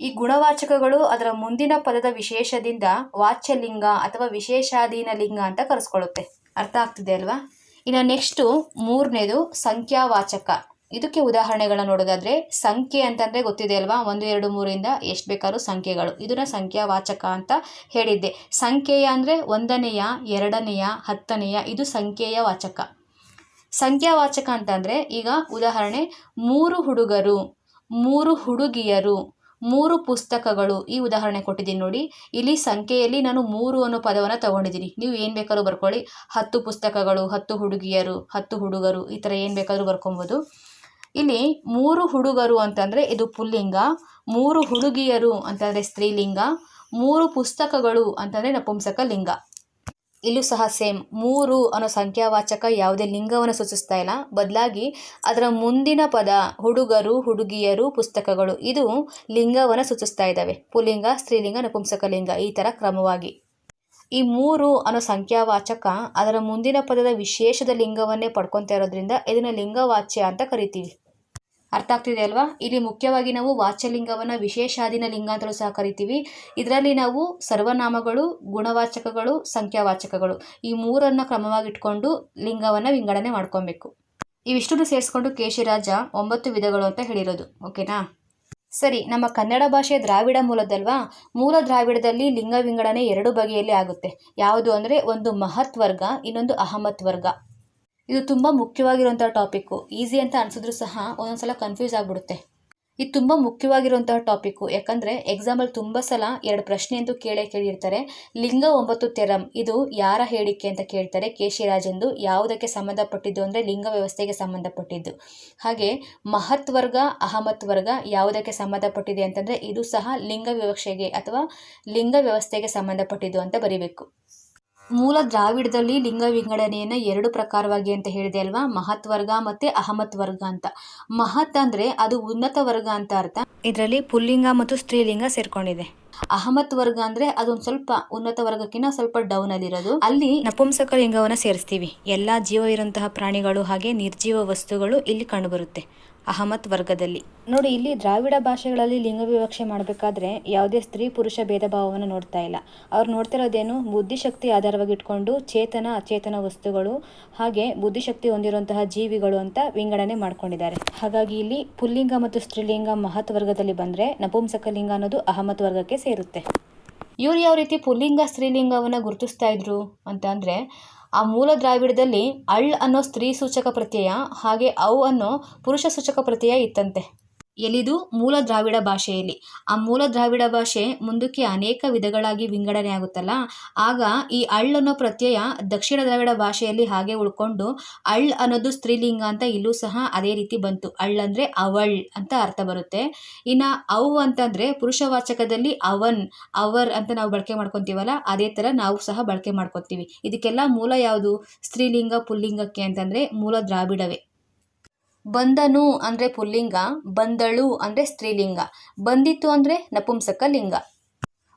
ಈ ಗುಣವಾಚಕಗಳು ಅದರ ಮುಂದಿನ ಪದದ ವಿಶೇಷದಿಂದ ವಾಚ್ಯಲಿಂಗ ಅಥವಾ ವಿಶೇಷಾಧೀನ ಲಿಂಗ ಅಂತ ಕರೆಸ್ಕೊಳ್ಳುತ್ತೆ. ಅರ್ಥ ಆಗ್ತಿದೆ ಅಲ್ವಾ? ಇನ್ನು ನೆಕ್ಸ್ಟು ಮೂರನೇದು ಸಂಖ್ಯಾವಾಚಕ. ಇದಕ್ಕೆ ಉದಾಹರಣೆಗಳನ್ನ ನೋಡೋದಾದ್ರೆ ಸಂಖ್ಯೆ ಅಂತಂದರೆ ಗೊತ್ತಿದೆ ಅಲ್ವಾ? ಒಂದು, ಎರಡು, ಮೂರಿಂದ ಎಷ್ಟು ಬೇಕಾದ್ರೂ ಸಂಖ್ಯೆಗಳು. ಇದನ್ನ ಸಂಖ್ಯಾವಾಚಕ ಅಂತ ಹೇಳಿದ್ದೆ. ಸಂಖ್ಯೆಯ ಅಂದರೆ ಒಂದನೆಯ, ಎರಡನೆಯ, ಹತ್ತನೆಯ ಇದು ಸಂಖ್ಯೆಯ ವಾಚಕ. ಸಂಖ್ಯಾವಾಚಕ ಅಂತಂದರೆ ಈಗ ಉದಾಹರಣೆ, ಮೂರು ಹುಡುಗರು, ಮೂರು ಹುಡುಗಿಯರು, ಮೂರು ಪುಸ್ತಕಗಳು ಈ ಉದಾಹರಣೆ ಕೊಟ್ಟಿದ್ದೀನಿ ನೋಡಿ. ಇಲ್ಲಿ ಸಂಖ್ಯೆಯಲ್ಲಿ ನಾನು ಮೂರು ಅನ್ನೋ ಪದವನ್ನು ತಗೊಂಡಿದ್ದೀನಿ. ನೀವು ಏನು ಬೇಕಾದ್ರೂ ಬರ್ಕೊಳ್ಳಿ. ಹತ್ತು ಪುಸ್ತಕಗಳು, ಹತ್ತು ಹುಡುಗಿಯರು, ಹತ್ತು ಹುಡುಗರು ಈ ಥರ ಏನು ಬೇಕಾದರೂ ಬರ್ಕೊಬೋದು. ಇಲ್ಲಿ ಮೂರು ಹುಡುಗರು ಅಂತಂದರೆ ಇದು ಪುಲ್ಲಿಂಗ, ಮೂರು ಹುಡುಗಿಯರು ಅಂತಂದರೆ ಸ್ತ್ರೀಲಿಂಗ, ಮೂರು ಪುಸ್ತಕಗಳು ಅಂತಂದರೆ ನಪುಂಸಕ ಲಿಂಗ. ಇಲ್ಲೂ ಸಹ ಸೇಮ್, ಮೂರು ಅನ್ನೋ ಸಂಖ್ಯಾವಾಚಕ ಯಾವುದೇ ಲಿಂಗವನ್ನು ಸೂಚಿಸ್ತಾ ಇಲ್ಲ. ಬದಲಾಗಿ ಅದರ ಮುಂದಿನ ಪದ ಹುಡುಗರು, ಹುಡುಗಿಯರು, ಪುಸ್ತಕಗಳು, ಇದು ಲಿಂಗವನ್ನು ಸೂಚಿಸ್ತಾ ಇದ್ದಾವೆ. ಪುಲ್ಲಿಂಗ, ಸ್ತ್ರೀಲಿಂಗ, ನಪುಂಸಕ ಲಿಂಗ, ಈ ಥರ ಕ್ರಮವಾಗಿ. ಈ ಮೂರು ಅನ್ನೋ ಸಂಖ್ಯಾವಾಚಕ ಅದರ ಮುಂದಿನ ಪದದ ವಿಶೇಷದ ಲಿಂಗವನ್ನೇ ಪಡ್ಕೊತಾ ಇರೋದ್ರಿಂದ ಇದನ್ನು ಲಿಂಗವಾಚ್ಯ ಅಂತ ಕರಿತೀವಿ. ಅರ್ಥ ಆಗ್ತಿದೆ ಅಲ್ವಾ? ಇಲ್ಲಿ ಮುಖ್ಯವಾಗಿ ನಾವು ವಾಚ್ಯಲಿಂಗವನ್ನು ವಿಶೇಷಾಧೀನ ಲಿಂಗ ಅಂತಲೂ ಸಹ ಕರಿತೀವಿ. ಇದರಲ್ಲಿ ನಾವು ಸರ್ವನಾಮಗಳು, ಗುಣವಾಚಕಗಳು, ಸಂಖ್ಯಾವಾಚಕಗಳು ಈ ಮೂರನ್ನು ಕ್ರಮವಾಗಿಟ್ಕೊಂಡು ಲಿಂಗವನ್ನು ವಿಂಗಡಣೆ ಮಾಡ್ಕೊಬೇಕು. ಇವಿಷ್ಟನ್ನು ಸೇರಿಸ್ಕೊಂಡು ಕೇಶಿರಾಜ ಒಂಬತ್ತು ವಿಧಗಳು ಅಂತ ಹೇಳಿರೋದು. ಓಕೆನಾ? ಸರಿ, ನಮ್ಮ ಕನ್ನಡ ಭಾಷೆ ದ್ರಾವಿಡ ಮೂಲದಲ್ವಾ? ಮೂಲ ದ್ರಾವಿಡದಲ್ಲಿ ಲಿಂಗ ವಿಂಗಡಣೆ ಎರಡು ಬಗೆಯಲ್ಲಿ ಆಗುತ್ತೆ. ಯಾವುದು ಅಂದರೆ ಒಂದು ಮಹತ್ ವರ್ಗ ಇನ್ನೊಂದು ಅಹಮತ್ ವರ್ಗ ಇದು ತುಂಬ ಮುಖ್ಯವಾಗಿರುವಂಥ ಟಾಪಿಕ್ಕು ಈಸಿ ಅಂತ ಅನ್ಸಿದ್ರು ಸಹ ಒಂದೊಂದ್ಸಲ ಕನ್ಫ್ಯೂಸ್ ಆಗಿಬಿಡುತ್ತೆ. ಇದು ತುಂಬ ಮುಖ್ಯವಾಗಿರುವಂತಹ ಟಾಪಿಕ್ಕು ಯಾಕಂದರೆ ಎಕ್ಸಾಮಲ್ಲಿ ತುಂಬ ಸಲ ಎರಡು ಪ್ರಶ್ನೆ ಅಂತೂ ಕೇಳೇ ಕೇಳಿರ್ತಾರೆ. ಲಿಂಗ ಒಂಬತ್ತು ತೆರಂ, ಇದು ಯಾರ ಹೇಳಿಕೆ ಅಂತ ಕೇಳ್ತಾರೆ. ಕೇಶಿರಾಜಂದು ಯಾವುದಕ್ಕೆ ಸಂಬಂಧಪಟ್ಟಿದ್ದು ಅಂದರೆ ಲಿಂಗ ವ್ಯವಸ್ಥೆಗೆ ಸಂಬಂಧಪಟ್ಟಿದ್ದು. ಹಾಗೆ ಮಹತ್ ವರ್ಗ, ಅಹಮತ್ ವರ್ಗ ಯಾವುದಕ್ಕೆ ಸಂಬಂಧಪಟ್ಟಿದೆ ಅಂತಂದರೆ ಇದು ಸಹ ಲಿಂಗ ವಿವಕ್ಷೆಗೆ ಅಥವಾ ಲಿಂಗ ವ್ಯವಸ್ಥೆಗೆ ಸಂಬಂಧಪಟ್ಟಿದ್ದು ಅಂತ ಬರಿಬೇಕು. ಮೂಲ ದ್ರಾವಿಡದಲ್ಲಿ ಲಿಂಗ ವಿಂಗಡಣೆಯನ್ನು ಎರಡು ಪ್ರಕಾರವಾಗಿ ಅಂತ ಹೇಳಿದೆ ಅಲ್ವಾ? ಮಹತ್ ವರ್ಗ ಮತ್ತೆ ಅಹಮತ್ ವರ್ಗ ಅಂತ. ಮಹತ್ ಅಂದ್ರೆ ಅದು ಉನ್ನತ ವರ್ಗ ಅಂತ ಅರ್ಥ. ಇದರಲ್ಲಿ ಪುಲ್ಲಿಂಗ ಮತ್ತು ಸ್ತ್ರೀಲಿಂಗ ಸೇರ್ಕೊಂಡಿದೆ. ಅಹಮತ್ ವರ್ಗ ಅಂದ್ರೆ ಅದೊಂದು ಸ್ವಲ್ಪ ಉನ್ನತ ವರ್ಗಕ್ಕಿಂತ ಸ್ವಲ್ಪ ಡೌನ್ ಅಲ್ಲಿರೋದು ಅಲ್ಲಿ ನಪುಂಸಕ ಲಿಂಗವನ್ನ ಸೇರಿಸ್ತೀವಿ. ಎಲ್ಲಾ ಜೀವ ಇರುವಂತಹ ಪ್ರಾಣಿಗಳು ಹಾಗೆ ನಿರ್ಜೀವ ವಸ್ತುಗಳು ಇಲ್ಲಿ ಕಂಡುಬರುತ್ತೆ. ಅಹಮತ್ ವರ್ಗದಲ್ಲಿ. ನೋಡಿ, ಇಲ್ಲಿ ದ್ರಾವಿಡ ಭಾಷೆಗಳಲ್ಲಿ ಲಿಂಗ ವಿವಕ್ಷೆ ಮಾಡಬೇಕಾದ್ರೆ ಯಾವುದೇ ಸ್ತ್ರೀ ಪುರುಷ ಭೇದ ಭಾವವನ್ನು ನೋಡ್ತಾ ಇಲ್ಲ. ಅವ್ರು ನೋಡ್ತಿರೋದೇನು ಬುದ್ಧಿಶಕ್ತಿ ಆಧಾರವಾಗಿ ಇಟ್ಕೊಂಡು ಚೇತನ, ಅಚೇತನ ವಸ್ತುಗಳು, ಹಾಗೆ ಬುದ್ಧಿಶಕ್ತಿ ಹೊಂದಿರುವಂತಹ ಜೀವಿಗಳು ಅಂತ ವಿಂಗಡಣೆ ಮಾಡ್ಕೊಂಡಿದ್ದಾರೆ. ಹಾಗಾಗಿ ಇಲ್ಲಿ ಪುಲ್ಲಿಂಗ ಮತ್ತು ಸ್ತ್ರೀಲಿಂಗ ಮಹತ್ ವರ್ಗದಲ್ಲಿ ಬಂದ್ರೆ ನಪುಂಸಕ ಲಿಂಗ ಅನ್ನೋದು ಅಹಮತ್ ವರ್ಗಕ್ಕೆ ಸೇರುತ್ತೆ. ಇವ್ರು ಯಾವ ರೀತಿ ಪುಲ್ಲಿಂಗ, ಸ್ತ್ರೀಲಿಂಗವನ್ನು ಗುರುತಿಸ್ತಾ ಇದ್ರು ಅಂತ ಅಂದ್ರೆ ಆ ಮೂಲ ದ್ರಾವಿಡದಲ್ಲಿ ಅಳ್ ಅನ್ನೋ ಸ್ತ್ರೀ ಸೂಚಕ ಪ್ರತ್ಯಯ ಹಾಗೆ ಔ ಅನ್ನೋ ಪುರುಷ ಸೂಚಕ ಪ್ರತ್ಯಯ ಇತ್ತಂತೆ. ಎಲಿದು ಮೂಲ ದ್ರಾವಿಡ ಭಾಷೆಯಲ್ಲಿ ಆ ಮೂಲ ದ್ರಾವಿಡ ಭಾಷೆ ಮುಂದಕ್ಕೆ ಅನೇಕ ವಿಧಗಳಾಗಿ ವಿಂಗಡಣೆ ಆಗುತ್ತಲ್ಲ. ಆಗ ಈ ಅಳ್ ಅನ್ನೋ ಪ್ರತ್ಯಯ ದಕ್ಷಿಣ ದ್ರಾವಿಡ ಭಾಷೆಯಲ್ಲಿ ಹಾಗೆ ಉಳ್ಕೊಂಡು ಅಳ್ ಅನ್ನೋದು ಸ್ತ್ರೀಲಿಂಗ ಅಂತ ಇಲ್ಲೂ ಸಹ ಅದೇ ರೀತಿ ಬಂತು. ಅಳ್ ಅಂದ್ರೆ ಅವಳ್ ಅಂತ ಅರ್ಥ ಬರುತ್ತೆ. ಇನ್ನ ಅವ್ ಅಂತಂದ್ರೆ ಪುರುಷವಾಚಕದಲ್ಲಿ ಅವನ್, ಅವರ್ ಅಂತ ನಾವು ಬಳಕೆ ಮಾಡ್ಕೊತೀವಲ್ಲ, ಅದೇ ತರ ನಾವು ಸಹ ಬಳಕೆ ಮಾಡ್ಕೊತೀವಿ. ಇದಕ್ಕೆಲ್ಲ ಮೂಲ ಯಾವುದು? ಸ್ತ್ರೀಲಿಂಗ, ಪುಲ್ಲಿಂಗಕ್ಕೆ ಅಂತಂದ್ರೆ ಮೂಲ ದ್ರಾವಿಡವೇ. ಬಂದನು ಅಂದರೆ ಪುಲ್ಲಿಂಗ ಬಂದಳು ಅಂದರೆ ಸ್ತ್ರೀಲಿಂಗ ಬಂದಿತ್ತು ಅಂದರೆ ನಪುಂಸಕ ಲಿಂಗ.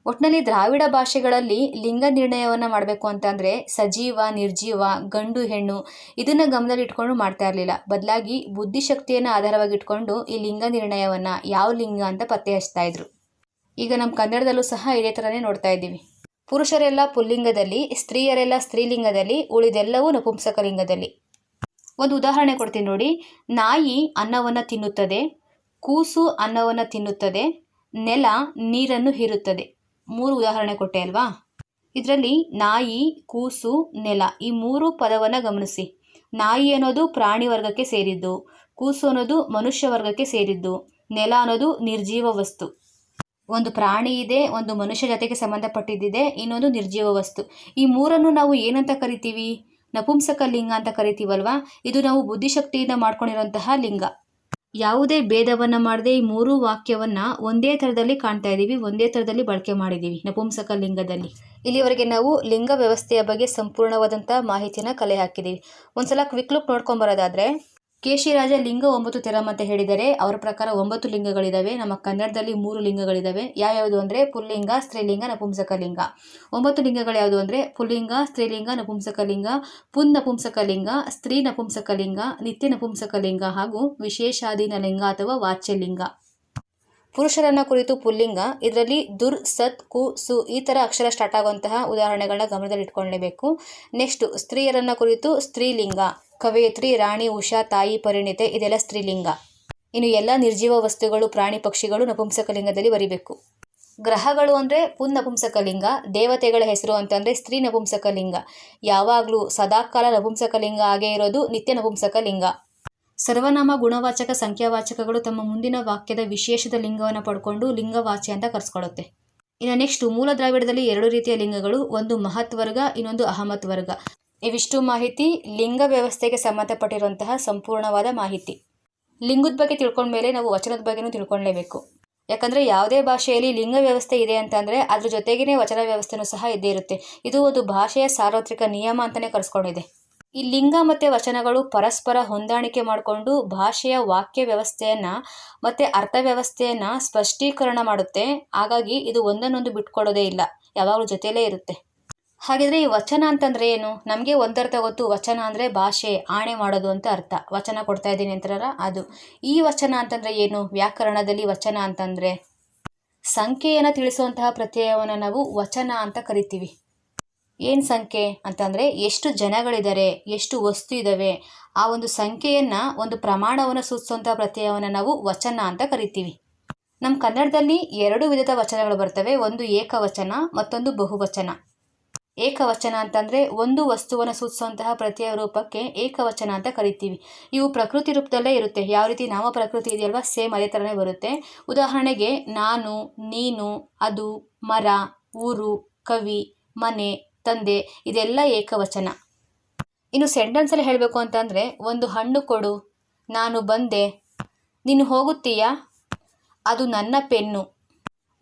ಒಟ್ಟಿನಲ್ಲಿ ದ್ರಾವಿಡ ಭಾಷೆಗಳಲ್ಲಿ ಲಿಂಗ ನಿರ್ಣಯವನ್ನು ಮಾಡಬೇಕು ಅಂತಂದರೆ ಸಜೀವ, ನಿರ್ಜೀವ, ಗಂಡು, ಹೆಣ್ಣು ಇದನ್ನು ಗಮನದಲ್ಲಿ ಇಟ್ಕೊಂಡು ಮಾಡ್ತಾ ಇರಲಿಲ್ಲ. ಬದಲಾಗಿ ಬುದ್ಧಿಶಕ್ತಿಯನ್ನು ಆಧಾರವಾಗಿ ಇಟ್ಕೊಂಡು ಈ ಲಿಂಗ ನಿರ್ಣಯವನ್ನು ಯಾವ ಲಿಂಗ ಅಂತ ಪತ್ತೆ ಹಚ್ತಾ ಇದ್ರು. ಈಗ ನಮ್ಮ ಕನ್ನಡದಲ್ಲೂ ಸಹ ಇದೇ ಥರನೇ ನೋಡ್ತಾ ಇದ್ದೀವಿ. ಪುರುಷರೆಲ್ಲ ಪುಲ್ಲಿಂಗದಲ್ಲಿ, ಸ್ತ್ರೀಯರೆಲ್ಲ ಸ್ತ್ರೀಲಿಂಗದಲ್ಲಿ, ಉಳಿದೆಲ್ಲವೂ ನಪುಂಸಕ ಲಿಂಗದಲ್ಲಿ. ಒಂದು ಉದಾಹರಣೆ ಕೊಡ್ತೀನಿ ನೋಡಿ. ನಾಯಿ ಅನ್ನವನ್ನು ತಿನ್ನುತ್ತದೆ, ಕೂಸು ಅನ್ನವನ್ನು ತಿನ್ನುತ್ತದೆ, ನೆಲ ನೀರನ್ನು ಹೀರುತ್ತದೆ. ಮೂರು ಉದಾಹರಣೆ ಕೊಟ್ಟೆ ಅಲ್ವಾ? ಇದರಲ್ಲಿ ನಾಯಿ, ಕೂಸು, ನೆಲ ಈ ಮೂರು ಪದವನ್ನು ಗಮನಿಸಿ. ನಾಯಿ ಅನ್ನೋದು ಪ್ರಾಣಿ ವರ್ಗಕ್ಕೆ ಸೇರಿದ್ದು, ಕೂಸು ಅನ್ನೋದು ಮನುಷ್ಯ ವರ್ಗಕ್ಕೆ ಸೇರಿದ್ದು, ನೆಲ ಅನ್ನೋದು ನಿರ್ಜೀವ ವಸ್ತು. ಒಂದು ಪ್ರಾಣಿ ಇದೆ, ಒಂದು ಮನುಷ್ಯ ಜೊತೆಗೆ ಸಂಬಂಧಪಟ್ಟಿದ್ದಿದೆ, ಇನ್ನೊಂದು ನಿರ್ಜೀವ ವಸ್ತು. ಈ ಮೂರನ್ನು ನಾವು ಏನಂತ ಕರಿತೀವಿ? ನಪುಂಸಕ ಲಿಂಗ ಅಂತ ಕರಿತೀವಲ್ವಾ? ಇದು ನಾವು ಬುದ್ಧಿಶಕ್ತಿಯಿಂದ ಮಾಡ್ಕೊಂಡಿರುವಂತಹ ಲಿಂಗ. ಯಾವುದೇ ಭೇದವನ್ನ ಮಾಡದೆ ಈ ಮೂರು ವಾಕ್ಯವನ್ನ ಒಂದೇ ಥರದಲ್ಲಿ ಕಾಣ್ತಾ ಇದ್ದೀವಿ ಒಂದೇ ಥರದಲ್ಲಿ ಬಳಕೆ ಮಾಡಿದ್ದೀವಿ ನಪುಂಸಕ ಲಿಂಗದಲ್ಲಿ ಇಲ್ಲಿವರೆಗೆ ನಾವು ಲಿಂಗ ವ್ಯವಸ್ಥೆಯ ಬಗ್ಗೆ ಸಂಪೂರ್ಣವಾದಂಥ ಮಾಹಿತಿನ ಕಲೆ ಹಾಕಿದ್ದೀವಿ ಒಂದ್ಸಲ ಕ್ವಿಕ್ ಲುಕ್ ನೋಡ್ಕೊಂಬರೋದಾದ್ರೆ ಕೇಶಿರಾಜ ಲಿಂಗ ಒಂಬತ್ತು ತೆರಮ್ ಅಂತ ಹೇಳಿದರೆ, ಅವರ ಪ್ರಕಾರ ಒಂಬತ್ತು ಲಿಂಗಗಳಿದ್ದಾವೆ ನಮ್ಮ ಕನ್ನಡದಲ್ಲಿ ಮೂರು ಲಿಂಗಗಳಿದಾವೆ. ಯಾವ್ಯಾವುದು ಅಂದರೆ ಪುಲ್ಲಿಂಗ, ಸ್ತ್ರೀಲಿಂಗ, ನಪುಂಸಕ ಲಿಂಗ. ಒಂಬತ್ತು ಲಿಂಗಗಳು ಯಾವುದು ಅಂದರೆ ಪುಲ್ಲಿಂಗ, ಸ್ತ್ರೀಲಿಂಗ, ನಪುಂಸಕ ಲಿಂಗ, ಪುನ್ ನಪುಂಸಕ ಲಿಂಗ, ಸ್ತ್ರೀ ನಪುಂಸಕ ಲಿಂಗ, ನಿತ್ಯ ನಪುಂಸಕ ಲಿಂಗ ಹಾಗೂ ವಿಶೇಷಾಧೀನ ಲಿಂಗ ಅಥವಾ ವಾಚ್ಯಲಿಂಗ ಪುರುಷರನ್ನ ಕುರಿತು ಪುಲ್ಲಿಂಗ, ಇದರಲ್ಲಿ ದುರ್, ಸತ್, ಕು, ಸು ಈ ಥರ ಅಕ್ಷರ ಸ್ಟಾರ್ಟ್ ಆಗುವಂತಹ ಉದಾಹರಣೆಗಳನ್ನ ಗಮನದಲ್ಲಿ ನೆಕ್ಸ್ಟು ನೆಕ್ಸ್ಟ್, ಸ್ತ್ರೀಯರನ್ನ ಕುರಿತು ಸ್ತ್ರೀಲಿಂಗ. ಕವಯತ್ರಿ, ರಾಣಿ, ಉಷಾ, ತಾಯಿ, ಪರಿಣಿತೆ, ಇದೆಲ್ಲ ಸ್ತ್ರೀಲಿಂಗ. ಇನ್ನು ಎಲ್ಲ ನಿರ್ಜೀವ ವಸ್ತುಗಳು ಪ್ರಾಣಿ ಪಕ್ಷಿಗಳು ನಪುಂಸಕ ಲಿಂಗದಲ್ಲಿ ಬರಿಬೇಕು. ಗ್ರಹಗಳು ಅಂದರೆ ಪುನ್ ನಪುಂಸಕ ಲಿಂಗ ದೇವತೆಗಳ ಹೆಸರು ಅಂತಂದರೆ ಸ್ತ್ರೀ ನಪುಂಸಕ ಲಿಂಗ ಯಾವಾಗಲೂ ಸದಾಕಾಲ ನಪುಂಸಕ ಲಿಂಗ ಆಗೇ ಇರೋದು ನಿತ್ಯ ನಪುಂಸಕ ಲಿಂಗ ಸರ್ವನಾಮ, ಗುಣವಾಚಕ, ಸಂಖ್ಯಾವಾಚಕಗಳು ತಮ್ಮ ಮುಂದಿನ ವಾಕ್ಯದ ವಿಶೇಷದ ಲಿಂಗವನ್ನು ಪಡ್ಕೊಂಡು ಲಿಂಗವಾಚ್ಯ ಅಂತ ಕರೆಸ್ಕೊಳ್ಳುತ್ತೆ ಇನ್ನು ನೆಕ್ಸ್ಟ್ ಮೂಲ ದ್ರಾವಿಡದಲ್ಲಿ ಎರಡು ರೀತಿಯ ಲಿಂಗಗಳು, ಒಂದು ಮಹತ್ವರ್ಗ, ಇನ್ನೊಂದು ಅಹಮತ್ ವರ್ಗ ಇವಿಷ್ಟು ಮಾಹಿತಿ ಲಿಂಗ ವ್ಯವಸ್ಥೆಗೆ ಸಂಬಂಧಪಟ್ಟಿರುವಂತಹ ಸಂಪೂರ್ಣವಾದ ಮಾಹಿತಿ. ಲಿಂಗದ ಬಗ್ಗೆ ತಿಳ್ಕೊಂಡ್ಮೇಲೆ ನಾವು ವಚನದ ಬಗ್ಗೆನೂ ತಿಳ್ಕೊಳ್ಳೇಬೇಕು ಯಾಕಂದರೆ ಯಾವುದೇ ಭಾಷೆಯಲ್ಲಿ ಲಿಂಗ ವ್ಯವಸ್ಥೆ ಇದೆ ಅಂತಂದರೆ ಅದ್ರ ಜೊತೆಗೇ ವಚನ ವ್ಯವಸ್ಥೆನೂ ಸಹ ಇದ್ದೇ ಇರುತ್ತೆ. ಇದು ಒಂದು ಭಾಷೆಯ ಸಾರ್ವತ್ರಿಕ ನಿಯಮ ಅಂತಲೇ ಕರೆಸ್ಕೊಂಡಿದೆ. ಈ ಲಿಂಗ ಮತ್ತು ವಚನಗಳು ಪರಸ್ಪರ ಹೊಂದಾಣಿಕೆ ಮಾಡಿಕೊಂಡು ಭಾಷೆಯ ವಾಕ್ಯ ವ್ಯವಸ್ಥೆಯನ್ನು ಮತ್ತು ಅರ್ಥ ವ್ಯವಸ್ಥೆಯನ್ನು ಸ್ಪಷ್ಟೀಕರಣ ಮಾಡುತ್ತೆ. ಹಾಗಾಗಿ ಇದು ಒಂದನ್ನೊಂದು ಬಿಟ್ಕೊಡೋದೇ ಇಲ್ಲ. ಯಾವಾಗಲೂ ಜೊತೆಯಲ್ಲೇ ಇರುತ್ತೆ. ಹಾಗಿದ್ರೆ ಈ ವಚನ ಅಂತಂದ್ರೆ ಏನು? ನಮಗೆ ಒಂದರ್ಥ ಗೊತ್ತು. ವಚನ ಅಂದರೆ ಭಾಷೆ, ಆಣೆ ಮಾಡೋದು ಅಂತ ಅರ್ಥ. ವಚನ ಕೊಡ್ತಾ ಇದ್ದೀನಿ ಅಂತಾರ ಅದು. ಈ ವಚನ ಅಂತಂದ್ರೆ ಏನು? ವ್ಯಾಕರಣದಲ್ಲಿ ವಚನ ಅಂತಂದ್ರೆ ಸಂಖ್ಯೆಯನ್ನು ತಿಳಿಸುವಂತಹ ಪ್ರತ್ಯಯವನ್ನು ನಾವು ವಚನ ಅಂತ ಕರಿತೀವಿ. ಏನು ಸಂಖ್ಯೆ ಅಂತಂದರೆ ಎಷ್ಟು ಜನಗಳಿದ್ದಾರೆ ಎಷ್ಟು ವಸ್ತು ಇದ್ದಾವೆ ಆ ಒಂದು ಸಂಖ್ಯೆಯನ್ನು, ಒಂದು ಪ್ರಮಾಣವನ್ನು ಸೂಚಿಸುವಂಥ ಪ್ರತ್ಯಯವನ್ನು ನಾವು ವಚನ ಅಂತ ಕರಿತೀವಿ. ನಮ್ಮ ಕನ್ನಡದಲ್ಲಿ ಎರಡು ವಿಧದ ವಚನಗಳು ಬರ್ತವೆ. ಒಂದು ಏಕವಚನ, ಮತ್ತೊಂದು ಬಹುವಚನ. ಏಕವಚನ ಅಂತಂದರೆ ಒಂದು ವಸ್ತುವನ್ನು ಸೂಚಿಸುವಂತಹ ಪ್ರತ್ಯಯ ರೂಪಕ್ಕೆ ಏಕವಚನ ಅಂತ ಕರಿತೀವಿ. ಇವು ಪ್ರಕೃತಿ ರೂಪದಲ್ಲೇ ಇರುತ್ತೆ. ಯಾವ ರೀತಿ ನಾಮ ಪ್ರಕೃತಿ ಇದೆಯಲ್ವಾ? ಸೇಮ್ ಅದೇ ಥರನೇ ಬರುತ್ತೆ. ಉದಾಹರಣೆಗೆ ನಾನು, ನೀನು, ಅದು, ಮರ, ಊರು, ಕವಿ, ಮನೆ, ತಂದೆ, ಇದೆಲ್ಲ ಏಕವಚನ. ಇನ್ನು ಸೆಂಟೆನ್ಸಲ್ಲಿ ಹೇಳಬೇಕು ಅಂತಂದರೆ, ಒಂದು ಹಣ್ಣು ಕೊಡು, ನಾನು ಬಂದೆ, ನೀನು ಹೋಗುತ್ತೀಯಾ? ಅದು ನನ್ನ ಪೆನ್ನು.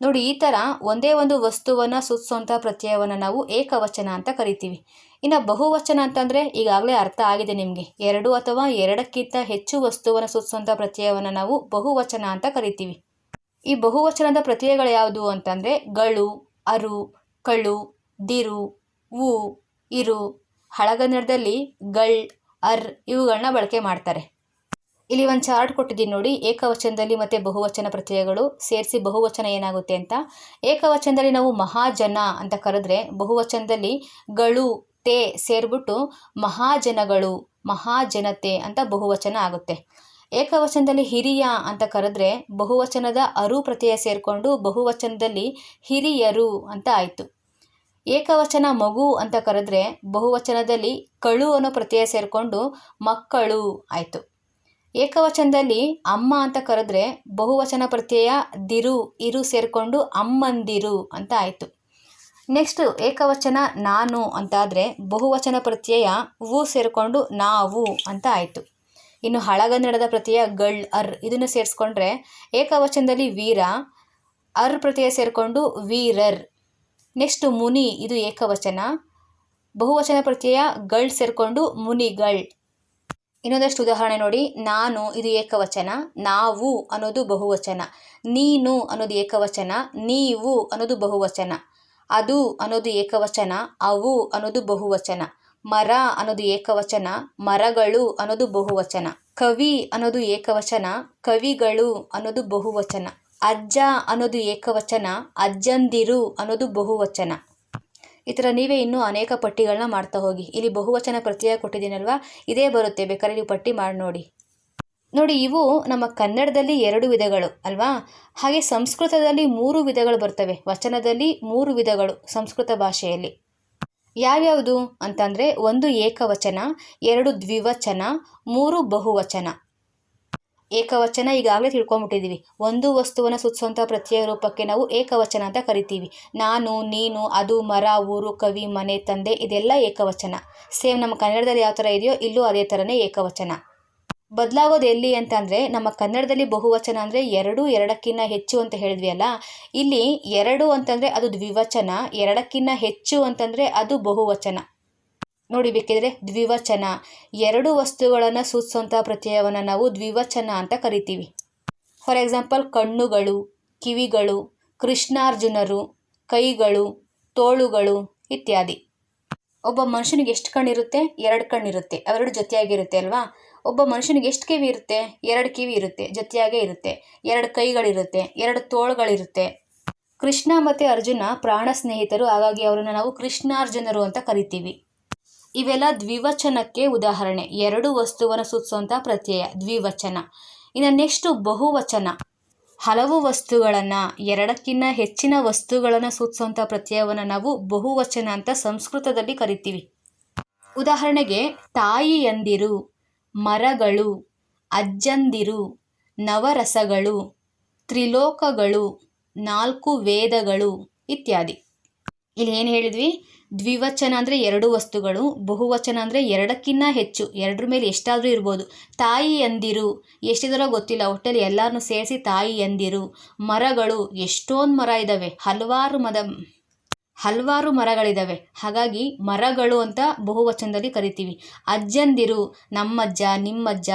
ನೋಡಿ, ಈ ಥರ ಒಂದೇ ಒಂದು ವಸ್ತುವನ್ನು ಸೂಚಿಸುವಂಥ ಪ್ರತ್ಯಯವನ್ನು ನಾವು ಏಕವಚನ ಅಂತ ಕರಿತೀವಿ. ಇನ್ನು ಬಹುವಚನ ಅಂತಂದರೆ ಈಗಾಗಲೇ ಅರ್ಥ ಆಗಿದೆ ನಿಮಗೆ. ಎರಡು ಅಥವಾ ಎರಡಕ್ಕಿಂತ ಹೆಚ್ಚು ವಸ್ತುವನ್ನು ಸೂಚಿಸುವಂಥ ಪ್ರತ್ಯಯವನ್ನು ನಾವು ಬಹುವಚನ ಅಂತ ಕರಿತೀವಿ. ಈ ಬಹುವಚನದ ಪ್ರತ್ಯಯಗಳು ಯಾವುದು ಅಂತಂದರೆ ಗಳು, ಅರು, ಕಳು, ದಿರು ಉ ಇರು. ಹಳಗನ್ನಡದಲ್ಲಿ ಗಳ್, ಅರ್ ಇವುಗಳನ್ನ ಬಳಕೆ ಮಾಡ್ತಾರೆ. ಇಲ್ಲಿ ಒಂದು ಚಾರ್ಟ್ ಕೊಟ್ಟಿದ್ದೀನಿ ನೋಡಿ. ಏಕವಚನದಲ್ಲಿ ಮತ್ತು ಬಹುವಚನ ಪ್ರತ್ಯಯಗಳು ಸೇರಿಸಿ ಬಹುವಚನ ಏನಾಗುತ್ತೆ ಅಂತ. ಏಕವಚನದಲ್ಲಿ ನಾವು ಮಹಾಜನ ಅಂತ ಕರೆದ್ರೆ ಬಹುವಚನದಲ್ಲಿ ಗಳು, ತೇ ಸೇರಿಬಿಟ್ಟು ಮಹಾಜನಗಳು, ಮಹಾಜನತೆ ಅಂತ ಬಹುವಚನ ಆಗುತ್ತೆ. ಏಕವಚನದಲ್ಲಿ ಹಿರಿಯ ಅಂತ ಕರೆದ್ರೆ ಬಹುವಚನದ ಅರು ಪ್ರತ್ಯಯ ಸೇರಿಕೊಂಡು ಬಹುವಚನದಲ್ಲಿ ಹಿರಿಯರು ಅಂತ ಆಯಿತು. ಏಕವಚನ ಮಗು ಅಂತ ಕರೆದ್ರೆ ಬಹುವಚನದಲ್ಲಿ ಕಳು ಅನ್ನೋ ಪ್ರತ್ಯಯ ಸೇರಿಕೊಂಡು ಮಕ್ಕಳು ಆಯಿತು. ಏಕವಚನದಲ್ಲಿ ಅಮ್ಮ ಅಂತ ಕರೆದ್ರೆ ಬಹುವಚನ ಪ್ರತ್ಯಯ ದಿರು ಇರು ಸೇರಿಕೊಂಡು ಅಮ್ಮಂದಿರು ಅಂತ ಆಯಿತು. ನೆಕ್ಸ್ಟ್ ಏಕವಚನ ನಾನು ಅಂತಾದರೆ ಬಹುವಚನ ಪ್ರತ್ಯಯ ವು ಸೇರಿಕೊಂಡು ನಾವು ಅಂತ ಆಯಿತು. ಇನ್ನು ಹಳಗನ್ನಡದ ಪ್ರತ್ಯಯ ಗಳ್, ಅರ್ ಇದನ್ನು ಸೇರಿಸ್ಕೊಂಡ್ರೆ ಏಕವಚನದಲ್ಲಿ ವೀರ, ಅರ್ ಪ್ರತ್ಯಯ ಸೇರಿಕೊಂಡು ವೀರರ್. ನೆಕ್ಸ್ಟ್ ಮುನಿ, ಇದು ಏಕವಚನ. ಬಹುವಚನ ಪ್ರತ್ಯಯ ಗಳ್ ಸೇರಿಕೊಂಡು ಮುನಿಗಳ್. ಇನ್ನೊಂದಷ್ಟು ಉದಾಹರಣೆ ನೋಡಿ. ನಾನು ಇದು ಏಕವಚನ, ನಾವು ಅನ್ನೋದು ಬಹುವಚನ, ನೀನು ಅನ್ನೋದು ಏಕವಚನ, ನೀವು ಅನ್ನೋದು ಬಹುವಚನ, ಅದು ಅನ್ನೋದು ಏಕವಚನ, ಅವು ಅನ್ನೋದು ಬಹುವಚನ, ಮರ ಅನ್ನೋದು ಏಕವಚನ, ಮರಗಳು ಅನ್ನೋದು ಬಹುವಚನ, ಕವಿ ಅನ್ನೋದು ಏಕವಚನ, ಕವಿಗಳು ಅನ್ನೋದು ಬಹುವಚನ, ಅಜ್ಜ ಅನ್ನೋದು ಏಕವಚನ, ಅಜ್ಜಂದಿರು ಅನ್ನೋದು ಬಹುವಚನ. ಈ ಥರ ನೀವೇ ಇನ್ನೂ ಅನೇಕ ಪಟ್ಟಿಗಳನ್ನ ಮಾಡ್ತಾ ಹೋಗಿ. ಇಲ್ಲಿ ಬಹುವಚನ ಪ್ರತ್ಯಯ ಕೊಟ್ಟಿದ್ದೀನಲ್ವಾ? ಇದೇ ಬರುತ್ತೆ. ಬೇಕಾದ್ರೆ ನೀವು ಪಟ್ಟಿ ಮಾಡಿ ನೋಡಿ. ನೋಡಿ, ಇವು ನಮ್ಮ ಕನ್ನಡದಲ್ಲಿ ಎರಡು ವಿಧಗಳು, ಅಲ್ವಾ? ಹಾಗೆ ಸಂಸ್ಕೃತದಲ್ಲಿ ಮೂರು ವಿಧಗಳು ಬರ್ತವೆ. ವಚನದಲ್ಲಿ ಮೂರು ವಿಧಗಳು ಸಂಸ್ಕೃತ ಭಾಷೆಯಲ್ಲಿ. ಯಾವ್ಯಾವುದು ಅಂತಂದರೆ ಒಂದು ಏಕವಚನ, ಎರಡು ದ್ವಿವಚನ, ಮೂರು ಬಹುವಚನ. ಏಕವಚನ ಈಗಾಗಲೇ ತಿಳ್ಕೊಂಬಿಟ್ಟಿದ್ದೀವಿ. ಒಂದು ವಸ್ತುವನ್ನು ಸೂಚಿಸುವಂಥ ಪ್ರತ್ಯಯ ರೂಪಕ್ಕೆ ನಾವು ಏಕವಚನ ಅಂತ ಕರಿತೀವಿ. ನಾನು, ನೀನು, ಅದು, ಮರ, ಊರು, ಕವಿ, ಮನೆ, ತಂದೆ ಇದೆಲ್ಲ ಏಕವಚನ. ಸೇಮ್ ನಮ್ಮ ಕನ್ನಡದಲ್ಲಿ ಯಾವ ಥರ ಇದೆಯೋ ಇಲ್ಲೂ ಅದೇ ಥರನೇ ಏಕವಚನ. ಬದಲಾಗೋದು ಎಲ್ಲಿ ಅಂತಂದರೆ ನಮ್ಮ ಕನ್ನಡದಲ್ಲಿ ಬಹುವಚನ ಅಂದರೆ ಎರಡು ಎರಡಕ್ಕಿಂತ ಹೆಚ್ಚು ಅಂತ ಹೇಳಿದ್ವಿ ಅಲ್ಲ ಇಲ್ಲಿ ಎರಡು ಅಂತಂದರೆ ಅದು ದ್ವಿವಚನ ಎರಡಕ್ಕಿಂತ ಹೆಚ್ಚು ಅಂತಂದರೆ ಅದು ಬಹುವಚನ. ನೋಡಿ ಬೇಕಿದ್ರೆ ದ್ವಿವಚನ. ಎರಡು ವಸ್ತುಗಳನ್ನು ಸೂಚಿಸುವಂಥ ಪ್ರತ್ಯಯವನ್ನು ನಾವು ದ್ವಿವಚನ ಅಂತ ಕರಿತೀವಿ. ಫಾರ್ ಎಕ್ಸಾಂಪಲ್ ಕಣ್ಣುಗಳು, ಕಿವಿಗಳು, ಕೃಷ್ಣಾರ್ಜುನರು, ಕೈಗಳು, ತೋಳುಗಳು ಇತ್ಯಾದಿ. ಒಬ್ಬ ಮನುಷ್ಯನಿಗೆ ಎಷ್ಟು ಕಣ್ಣಿರುತ್ತೆ? ಎರಡು ಕಣ್ಣಿರುತ್ತೆ. ಅವೆರಡು ಜೊತೆಯಾಗಿರುತ್ತೆ ಅಲ್ವಾ? ಒಬ್ಬ ಮನುಷ್ಯನಿಗೆ ಎಷ್ಟು ಕಿವಿ ಇರುತ್ತೆ? ಎರಡು ಕಿವಿ ಇರುತ್ತೆ. ಜೊತೆಯಾಗೇ ಇರುತ್ತೆ. ಎರಡು ಕೈಗಳಿರುತ್ತೆ. ಎರಡು ತೋಳುಗಳಿರುತ್ತೆ. ಕೃಷ್ಣ ಮತ್ತು ಅರ್ಜುನ ಪ್ರಾಣ ಸ್ನೇಹಿತರು. ಹಾಗಾಗಿ ಅವರನ್ನು ನಾವು ಕೃಷ್ಣಾರ್ಜುನರು ಅಂತ ಕರಿತೀವಿ. ಇವೆಲ್ಲ ದ್ವಿವಚನಕ್ಕೆ ಉದಾಹರಣೆ. ಎರಡು ವಸ್ತುವನ್ನು ಸೂಚಿಸುವಂಥ ಪ್ರತ್ಯಯ, ದ್ವಿವಚನ. ಇನ್ನು ನೆಕ್ಸ್ಟು ಬಹುವಚನ. ಹಲವು ವಸ್ತುಗಳನ್ನು ಎರಡಕ್ಕಿಂತ ಹೆಚ್ಚಿನ ವಸ್ತುಗಳನ್ನು ಸೂಚಿಸುವಂಥ ಪ್ರತ್ಯಯವನ್ನು ನಾವು ಬಹುವಚನ ಅಂತ ಸಂಸ್ಕೃತದಲ್ಲಿ ಕರಿತೀವಿ. ಉದಾಹರಣೆಗೆ ತಾಯಿಯಂದಿರು ಮರಗಳು, ಅಜ್ಜಂದಿರು, ನವರಸಗಳು, ತ್ರಿಲೋಕಗಳು, ನಾಲ್ಕು ವೇದಗಳು ಇತ್ಯಾದಿ. ಇಲ್ಲಿ ಏನು ಹೇಳಿದ್ವಿ? ದ್ವಿವಚನ ಅಂದರೆ ಎರಡು ವಸ್ತುಗಳು, ಬಹುವಚನ ಅಂದರೆ ಎರಡಕ್ಕಿಂತ ಹೆಚ್ಚು, ಎರಡರ ಮೇಲೆ ಎಷ್ಟಾದರೂ ಇರ್ಬೋದು. ತಾಯಿ ಎಂದಿರು? ಎಷ್ಟಿದಾರೋ ಗೊತ್ತಿಲ್ಲ, ಒಟ್ಟಲ್ಲಿ ಎಲ್ಲರನ್ನೂ ಸೇರಿಸಿ ತಾಯಿ ಎಂದಿರು? ಮರಗಳು, ಎಷ್ಟೊಂದು ಮರ ಇದ್ದಾವೆ ಹಲವಾರು ಮದ ಹಲವಾರು ಮರಗಳಿದ್ದಾವೆ ಹಾಗಾಗಿ ಮರಗಳು ಅಂತ ಬಹುವಚನದಲ್ಲಿ ಕರಿತೀವಿ. ಅಜ್ಜಂದಿರು, ನಮ್ಮಜ್ಜ, ನಿಮ್ಮಜ್ಜ,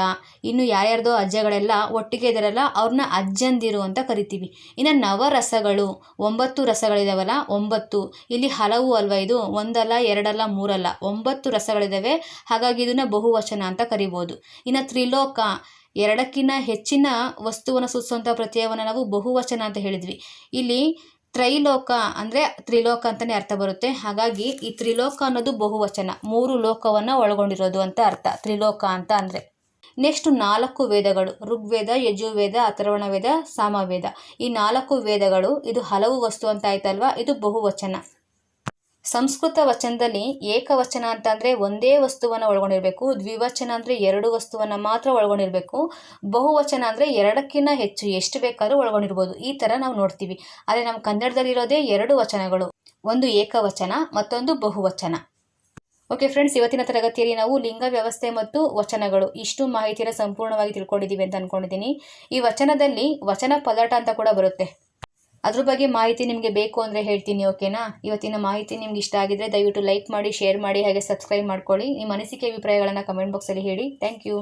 ಇನ್ನು ಯಾರ್ಯಾರ್ದೋ ಅಜ್ಜಗಳೆಲ್ಲ ಒಟ್ಟಿಗೆ ಇದ್ದಾರಲ್ಲ ಅವ್ರನ್ನ ಅಜ್ಜಂದಿರು ಅಂತ ಕರಿತೀವಿ. ಇನ್ನು ನವರಸಗಳು, ಒಂಬತ್ತು ರಸಗಳಿದಾವಲ್ಲ, ಒಂಬತ್ತು. ಇಲ್ಲಿ ಹಲವು ಅಲ್ವಾ ಇದು? ಒಂದಲ್ಲ, ಎರಡಲ್ಲ, ಮೂರಲ್ಲ. ಒಂಬತ್ತು ರಸಗಳಿದ್ದಾವೆ ಹಾಗಾಗಿ ಇದನ್ನು ಬಹುವಚನ ಅಂತ ಕರಿಬೋದು. ಇನ್ನು ತ್ರಿಲೋಕ, ಎರಡಕ್ಕಿನ್ನ ಹೆಚ್ಚಿನ ವಸ್ತುವನ್ನು ಸೂಚಿಸುವಂಥ ಪ್ರತ್ಯಯವನ್ನು ನಾವು ಬಹುವಚನ ಅಂತ ಹೇಳಿದ್ವಿ. ಇಲ್ಲಿ ತ್ರೈಲೋಕ ಅಂದರೆ ತ್ರಿಲೋಕ ಅಂತಲೇ ಅರ್ಥ ಬರುತ್ತೆ. ಹಾಗಾಗಿ ಈ ತ್ರಿಲೋಕ ಅನ್ನೋದು ಬಹುವಚನ, ಮೂರು ಲೋಕವನ್ನು ಒಳಗೊಂಡಿರೋದು ಅಂತ ಅರ್ಥ. ತ್ರಿಲೋಕ ಅಂತ ಅಂದರೆ ನೆಕ್ಸ್ಟ್ ನಾಲ್ಕು ವೇದಗಳು, ಋಗ್ವೇದ, ಯಜುರ್ವೇದ ಅಥರ್ವಣ ವೇದ ಸಾಮವೇದ. ಈ ನಾಲ್ಕು ವೇದಗಳು ಇದು ಹಲವು ವಸ್ತು ಅಂತ ಆಯ್ತಲ್ವಾ? ಇದು ಬಹುವಚನ. ಸಂಸ್ಕೃತ ವಚನದಲ್ಲಿ ಏಕವಚನ ಅಂತ ಅಂದರೆ ಒಂದೇ ವಸ್ತುವನ್ನು ಒಳಗೊಂಡಿರಬೇಕು, ದ್ವಿವಚನ ಅಂದರೆ ಎರಡು ವಸ್ತುವನ್ನು ಮಾತ್ರ ಒಳಗೊಂಡಿರಬೇಕು, ಬಹುವಚನ ಅಂದರೆ ಎರಡಕ್ಕಿಂತ ಹೆಚ್ಚು ಎಷ್ಟು ಬೇಕಾದರೂ ಒಳಗೊಂಡಿರ್ಬೋದು. ಈ ಥರ ನಾವು ನೋಡ್ತೀವಿ. ಆದರೆ ನಮ್ಮ ಕನ್ನಡದಲ್ಲಿರೋದೇ ಎರಡು ವಚನಗಳು. ಒಂದು ಏಕವಚನ, ಮತ್ತೊಂದು ಬಹುವಚನ. ಓಕೆ ಫ್ರೆಂಡ್ಸ್ ಇವತ್ತಿನ ತರಗತಿಯಲ್ಲಿ ನಾವು ಲಿಂಗ ವ್ಯವಸ್ಥೆ ಮತ್ತು ವಚನಗಳು ಇಷ್ಟು ಮಾಹಿತಿಯನ್ನು ಸಂಪೂರ್ಣವಾಗಿ ತಿಳ್ಕೊಂಡಿದ್ದೀವಿ ಅಂತ ಅಂದ್ಕೊಂಡಿದ್ದೀನಿ ಈ ವಚನದಲ್ಲಿ ವಚನ ಪದಾಟ ಅಂತ ಕೂಡ ಬರುತ್ತೆ. ಅದ್ರ ಬಗ್ಗೆ ಮಾಹಿತಿ ನಿಮಗೆ ಬೇಕು ಅಂದರೆ ಹೇಳ್ತೀನಿ, ಓಕೆನಾ? ಇವತ್ತಿನ ಮಾಹಿತಿ ನಿಮ್ಗೆ ಇಷ್ಟ ಆಗಿದ್ರೆ ದಯವಿಟ್ಟು ಲೈಕ್ ಮಾಡಿ ಶೇರ್ ಮಾಡಿ, ಹಾಗೆ ಸಬ್ಸ್ಕ್ರೈಬ್ ಮಾಡ್ಕೊಳ್ಳಿ. ನಿಮ್ಮ ಅನಿಸಿಕೆ ಅಭಿಪ್ರಾಯಗಳನ್ನು ಕಮೆಂಟ್ ಬಾಕ್ಸಲ್ಲಿ ಹೇಳಿ. Thank you